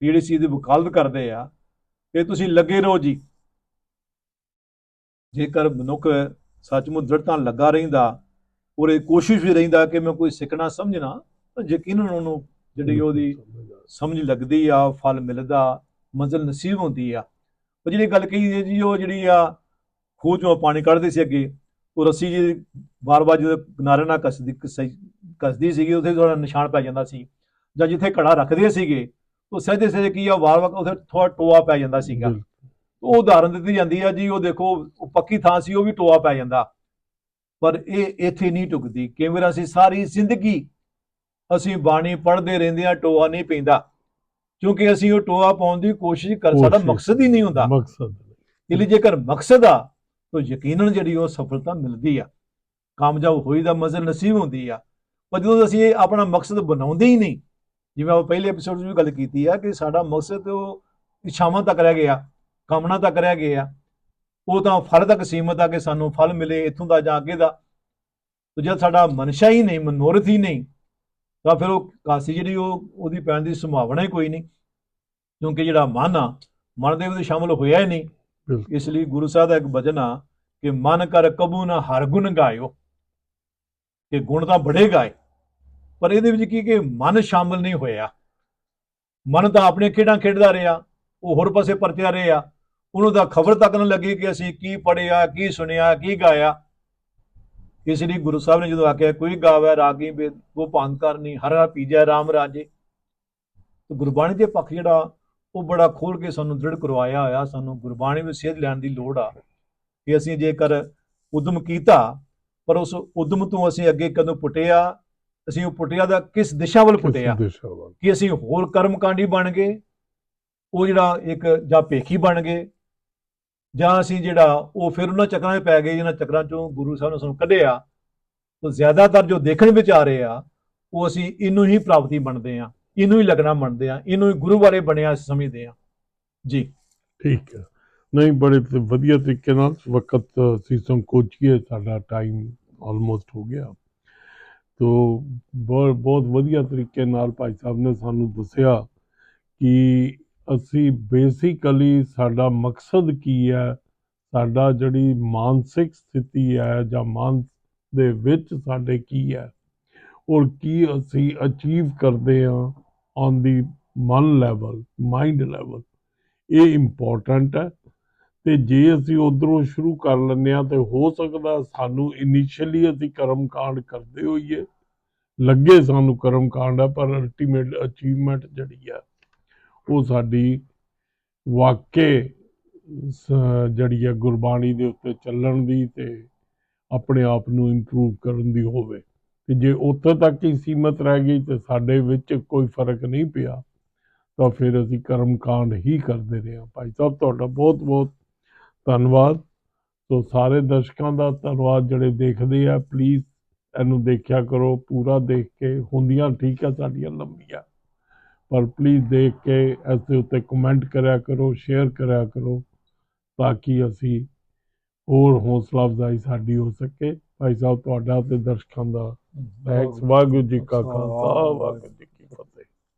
ਜਿਹੜੀ ਚੀਜ਼ ਦੀ ਵਕਾਲਤ ਕਰਦੇ ਆ ਇਹ ਤੁਸੀਂ ਲੱਗੇ ਰਹੋ ਜੀ। ਜੇਕਰ ਮਨੁੱਖ ਸੱਚਮੁੱਚ ਦ੍ਰਿੜਤਾ ਲੱਗਾ ਰਹਿੰਦਾ ਔਰ ਇਹ ਕੋਸ਼ਿਸ਼ ਵੀ ਰਹਿੰਦਾ ਕਿ ਮੈਂ ਕੋਈ ਸਿੱਖਣਾ ਸਮਝਣਾ ਤਾਂ ਯਕੀਨਨ ਉਹਨੂੰ ਜਿਹੜੀ ਉਹਦੀ ਸਮਝ ਲੱਗਦੀ ਆ ਫਲ ਮਿਲਦਾ ਮੰਜ਼ਲ ਨਸੀਬ ਹੁੰਦੀ ਆ। ਉਹ ਜਿਹੜੀ ਗੱਲ ਕਹੀ ਜੀ ਉਹ ਜਿਹੜੀ ਆ ਖੂਹ ਚੋਂ ਪਾਣੀ ਕੱਢਦੇ ਸੀ ਅੱਗੇ ਉਹ ਰੱਸੀ ਜੀ ਬਾਰ-ਬਾਰ ਜਦੋਂ ਕਿਨਾਰੇ ਨਾਲ ਕੱਸਦੀ ਕੱਸੀ- ਕੱਸਦੀ ਸੀਗੀ ਉੱਥੇ ਥੋੜਾ ਨਿਸ਼ਾਨ ਪੈ ਜਾਂਦਾ ਸੀ। ਜਾਂ ਜਿੱਥੇ ਘੜਾ ਰੱਖਦੇ ਸੀਗੇ ਉਹ ਸਹਜੇ ਸਹਜੇ ਕੀ ਆ ਵਾਰ-ਵਾਰ ਉੱਥੇ ਥੋੜਾ ਟੋਆ ਪੈ ਜਾਂਦਾ ਸੀਗਾ। ਉਹ ਉਦਾਹਰਨ ਦਿੱਤੀ ਜਾਂਦੀ ਆ ਜੀ ਉਹ ਦੇਖੋ ਉਹ ਪੱਕੀ ਥਾਂ ਸੀ ਉਹ ਵੀ ਟੋਆ ਪੈ ਜਾਂਦਾ। ਪਰ ਇਹ ਇੱਥੇ ਨਹੀਂ ਟੁਕਦੀ ਕਈ ਵਾਰ ਅਸੀਂ ਸਾਰੀ ਜ਼ਿੰਦਗੀ ਅਸੀਂ ਬਾਣੀ ਪੜ੍ਹਦੇ ਰਹਿੰਦੇ ਆ ਟੋਆ ਨਹੀਂ ਪੈਂਦਾ। ਕਿਉਂਕਿ ਅਸੀਂ ਉਹ ਟੋਆ ਪਾਉਣ ਦੀ ਕੋਸ਼ਿਸ਼ ਕਰ ਸਾਡਾ। ਮਕਸਦ ਹੀ ਨਹੀਂ ਹੁੰਦਾ। ਮਕਸਦ। ਇਸ ਲਈ ਜੇਕਰ ਮਕਸਦ ਆ ਤਾਂ ਯਕੀਨਨ ਜਿਹੜੀ ਉਹ ਸਫਲਤਾ ਮਿਲਦੀ ਆ, ਕਾਮਯਾਬ ਹੋਈ ਦਾ ਮਜ਼ਲ ਨਸੀਬ ਹੁੰਦੀ ਆ। ਪਰ ਜਦੋਂ ਅਸੀਂ ਇਹ ਆਪਣਾ ਮਕਸਦ ਬਣਾਉਂਦੇ ਹੀ ਨਹੀਂ, ਜਿਵੇਂ ਆਪਾਂ ਪਹਿਲੇ ਐਪੀਸੋਡ 'ਚ ਵੀ ਗੱਲ ਕੀਤੀ ਆ ਕਿ ਸਾਡਾ ਮਕਸਦ ਉਹ ਇੱਛਾਵਾਂ ਤੱਕ ਰਹਿ ਗਿਆ, ਕਾਮਨਾ ਤੱਕ ਰਹਿ ਗਿਆ, ਉਹ ਤਾਂ ਫਲ ਤੱਕ ਸੀਮਤ ਆ ਕਿ ਸਾਨੂੰ ਫਲ ਮਿਲੇ ਇੱਥੋਂ ਦਾ ਜਾਂ ਅੱਗੇ ਦਾ। ਤੇ ਜਦ ਸਾਡਾ ਮਨਸ਼ਾ ਹੀ ਨਹੀਂ, ਮਨੋਰਥ ਹੀ ਨਹੀਂ, ਤਾਂ ਫਿਰ ਉਹ ਕਾਸੀ ਜਿਹੜੀ ਉਹ, ਉਹਦੀ ਪੈਣ ਦੀ ਸੰਭਾਵਨਾ ਹੀ ਕੋਈ ਨਹੀਂ, ਕਿਉਂਕਿ ਜਿਹੜਾ ਮਨ ਆ, ਮਨ ਦੇ ਵਿੱਚ ਸ਼ਾਮਲ ਹੋਇਆ ਹੀ ਨਹੀਂ। ਇਸ ਲਈ ਗੁਰੂ ਸਾਹਿਬ ਦਾ ਇੱਕ ਭਜਨ ਆ ਕਿ ਮਨ ਕਰ ਕਬੂ ਨਾ ਹਰ ਗੁਣ ਗਾਇਓ, ਕਿ ਗੁਣ ਤਾਂ ਬੜੇ ਗਾਏ, ਪਰ ਇਹਦੇ ਵਿੱਚ ਕੀ ਕਿ ਮਨ ਸ਼ਾਮਲ ਨਹੀਂ ਹੋਇਆ। ਮਨ ਤਾਂ ਆਪਣੇ ਖੇਡਾਂ ਖੇਡਦਾ ਰਿਹਾ, ਉਹ ਹੋਰ ਪਾਸੇ ਪਰਤਿਆ ਰਿਹਾ, ਉਹਨੂੰ ਤਾਂ ਖਬਰ ਤੱਕ ਨਾ ਲੱਗੀ ਕਿ ਅਸੀਂ ਕੀ ਪੜਿਆ ਕੀ ਸੁਣਿਆ, ਕੀ ਗਾਇਆ। ਇਸ ਲਈ ਗੁਰੂ ਸਾਹਿਬ ਨੇ ਜਦੋਂ ਆਖਿਆ, ਕੋਈ ਗਾਵੇ ਰਾਗੀ ਬੇ ਉਹ ਭੰਗ ਕਰਨੀ, ਹਰ ਹਰ ਪੀਜੈ ਰਾਮ ਰਾਜੇ। ਤੇ ਗੁਰਬਾਣੀ ਦੇ ਪੱਖ ਜਿਹੜਾ ਉਹ ਬੜਾ ਖੋਲ ਕੇ ਸਾਨੂੰ ਦ੍ਰਿੜ ਕਰਵਾਇਆ ਹੋਇਆ ਸਾਨੂੰ ਗੁਰਬਾਣੀ ਵਿੱਚ ਸੇਧ ਲੈਣ ਦੀ ਲੋੜ ਆ ਕਿ ਅਸੀਂ ਜੇਕਰ ਉਦਮ ਕੀਤਾ ਪਰ ਉਸ ਉਦਮ ਤੋਂ ਅਸੀਂ ਅੱਗੇ ਕਦੋਂ ਪੁੱਟਿਆ ਅਸੀਂ ਉਹ ਪੁੱਟਿਆ ਦਾ ਕਿਸ ਦਿਸ਼ਾ ਵੱਲ ਪੁੱਟਿਆ? ਕਿ ਅਸੀਂ ਹੋਰ ਕਰਮਕਾਂਡੀ ਬਣ ਗਏ ਉਹ ਜਿਹੜਾ ਇੱਕ ਜਾਂ ਭੇਖੀ ਬਣ ਗਏ ਜਾਂ ਅਸੀਂ ਜਿਹੜਾ ਉਹ ਫਿਰ ਉਹਨਾਂ ਚੱਕਰਾਂ 'ਚ ਪੈ ਗਏ ਜਿਹਨਾਂ ਚੱਕਰਾਂ 'ਚੋਂ ਗੁਰੂ ਸਾਹਿਬ ਨੇ ਸਾਨੂੰ ਕੱਢਿਆ ਉਹ ਜ਼ਿਆਦਾਤਰ ਜੋ ਦੇਖਣ ਵਿੱਚ ਆ ਰਹੇ ਆ ਉਹ ਅਸੀਂ ਇਹਨੂੰ ਹੀ ਪ੍ਰਾਪਤੀ ਮੰਨਦੇ ਆ। ਇਹਨੂੰ ਹੀ ਲੱਗਣਾ ਮੰਨਦੇ ਆ, ਇਹਨੂੰ ਹੀ ਗੁਰੂ ਬਾਰੇ ਬਣਿਆ ਸਮਝਦੇ ਆ। ਜੀ। ਠੀਕ ਹੈ। ਨਹੀਂ, ਬੜੇ ਵਧੀਆ ਤਰੀਕੇ ਨਾਲ ਵਕਤ ਅਸੀਂ ਸੰਕੋਚੀਏ, ਸਾਡਾ ਟਾਈਮ ਆਲਮੋਸਟ ਹੋ ਗਿਆ। ਤੋ ਬਹੁਤ ਬਹੁਤ ਵਧੀਆ ਤਰੀਕੇ ਨਾਲ ਭਾਈ ਸਾਹਿਬ ਨੇ ਸਾਨੂੰ ਦੱਸਿਆ ਕਿ ਅਸੀਂ ਬੇਸਿਕਲੀ ਸਾਡਾ ਮਕਸਦ ਕੀ ਹੈ, ਸਾਡਾ ਜਿਹੜੀ ਮਾਨਸਿਕ ਸਥਿਤੀ ਹੈ ਜਾਂ ਮਨ ਦੇ ਵਿੱਚ ਸਾਡੇ ਕੀ ਹੈ, ਔਰ ਕੀ ਅਸੀਂ ਅਚੀਵ ਕਰਦੇ ਹਾਂ ਔਨ ਦੀ ਮਨ ਲੈਵਲ ਮਾਈਂਡ ਲੈਵਲ ਇਹ ਇੰਪੋਰਟੈਂਟ ਹੈ ਤੇ ਜੇ ਅਸੀਂ ਉਧਰੋਂ ਸ਼ੁਰੂ ਕਰ ਲੈਂਦੇ ਹਾਂ ਤੇ ਹੋ ਸਕਦਾ ਸਾਨੂੰ ਇਨੀਸ਼ੀਅਲੀ ਅਸੀਂ ਕਰਮ ਕਾਂਡ ਕਰਦੇ ਹੋਈਏ। ਲੱਗੇ ਸਾਨੂੰ ਕਰਮ ਕਾਂਡ ਹੈ, ਪਰ ਅਲਟੀਮੇਟ ਅਚੀਵਮੈਂਟ ਜਿਹੜੀ ਆ ਉਹ ਸਾਡੀ ਵਾਕੇ ਜਿਹੜੀ ਹੈ ਗੁਰਬਾਣੀ ਦੇ ਉੱਤੇ ਚੱਲਣ ਦੀ ਤੇ ਆਪਣੇ ਆਪ ਨੂੰ ਇੰਪਰੂਵ ਕਰਨ ਦੀ ਹੋਵੇ। ਤੇ ਜੇ ਉੱਥੇ ਤੱਕ ਹੀ ਸੀਮਤ ਰਹਿ ਗਈ ਤੇ ਸਾਡੇ ਵਿੱਚ ਕੋਈ ਫ਼ਰਕ ਨਹੀਂ ਪਿਆ, ਤਾਂ ਫਿਰ ਅਸੀਂ ਕਰਮ ਕਾਂਡ ਹੀ ਕਰਦੇ ਰਹੇ ਹਾਂ। ਭਾਈ ਸਾਹਿਬ, ਤੁਹਾਡਾ ਬਹੁਤ ਬਹੁਤ ਧੰਨਵਾਦ। ਸੋ ਸਾਰੇ ਦਰਸ਼ਕਾਂ ਦਾ ਧੰਨਵਾਦ, ਜਿਹੜੇ ਦੇਖਦੇ ਆ ਪਲੀਜ਼ ਇਹਨੂੰ ਦੇਖਿਆ ਕਰੋ, ਪੂਰਾ ਦੇਖ ਕੇ, ਹੁੰਦੀਆਂ ਠੀਕ ਆ, ਸਾਡੀਆਂ ਲੰਬੀਆਂ ਪਰ ਪਲੀਜ਼ ਦੇਖ ਕੇ ਇਸ ਦੇ ਉੱਤੇ ਕਮੈਂਟ ਕਰਿਆ ਕਰੋ ਸ਼ੇਅਰ ਕਰਿਆ ਕਰੋ, ਤਾਂ ਕਿ ਅਸੀਂ ਹੋਰ ਹੌਸਲਾ ਅਫਜ਼ਾਈ ਸਾਡੀ ਹੋ ਸਕੇ। ਭਾਈ ਸਾਹਿਬ ਤੁਹਾਡਾ ਤੇ ਦਰਸ਼ਕਾਂ ਦਾ। ਥੈਂਕਸ ਵਾਹਿਗੁਰੂ ਜੀ ਕਾ ਖਾਲਸਾ ਵਾਹਿਗੁਰੂ ਜੀ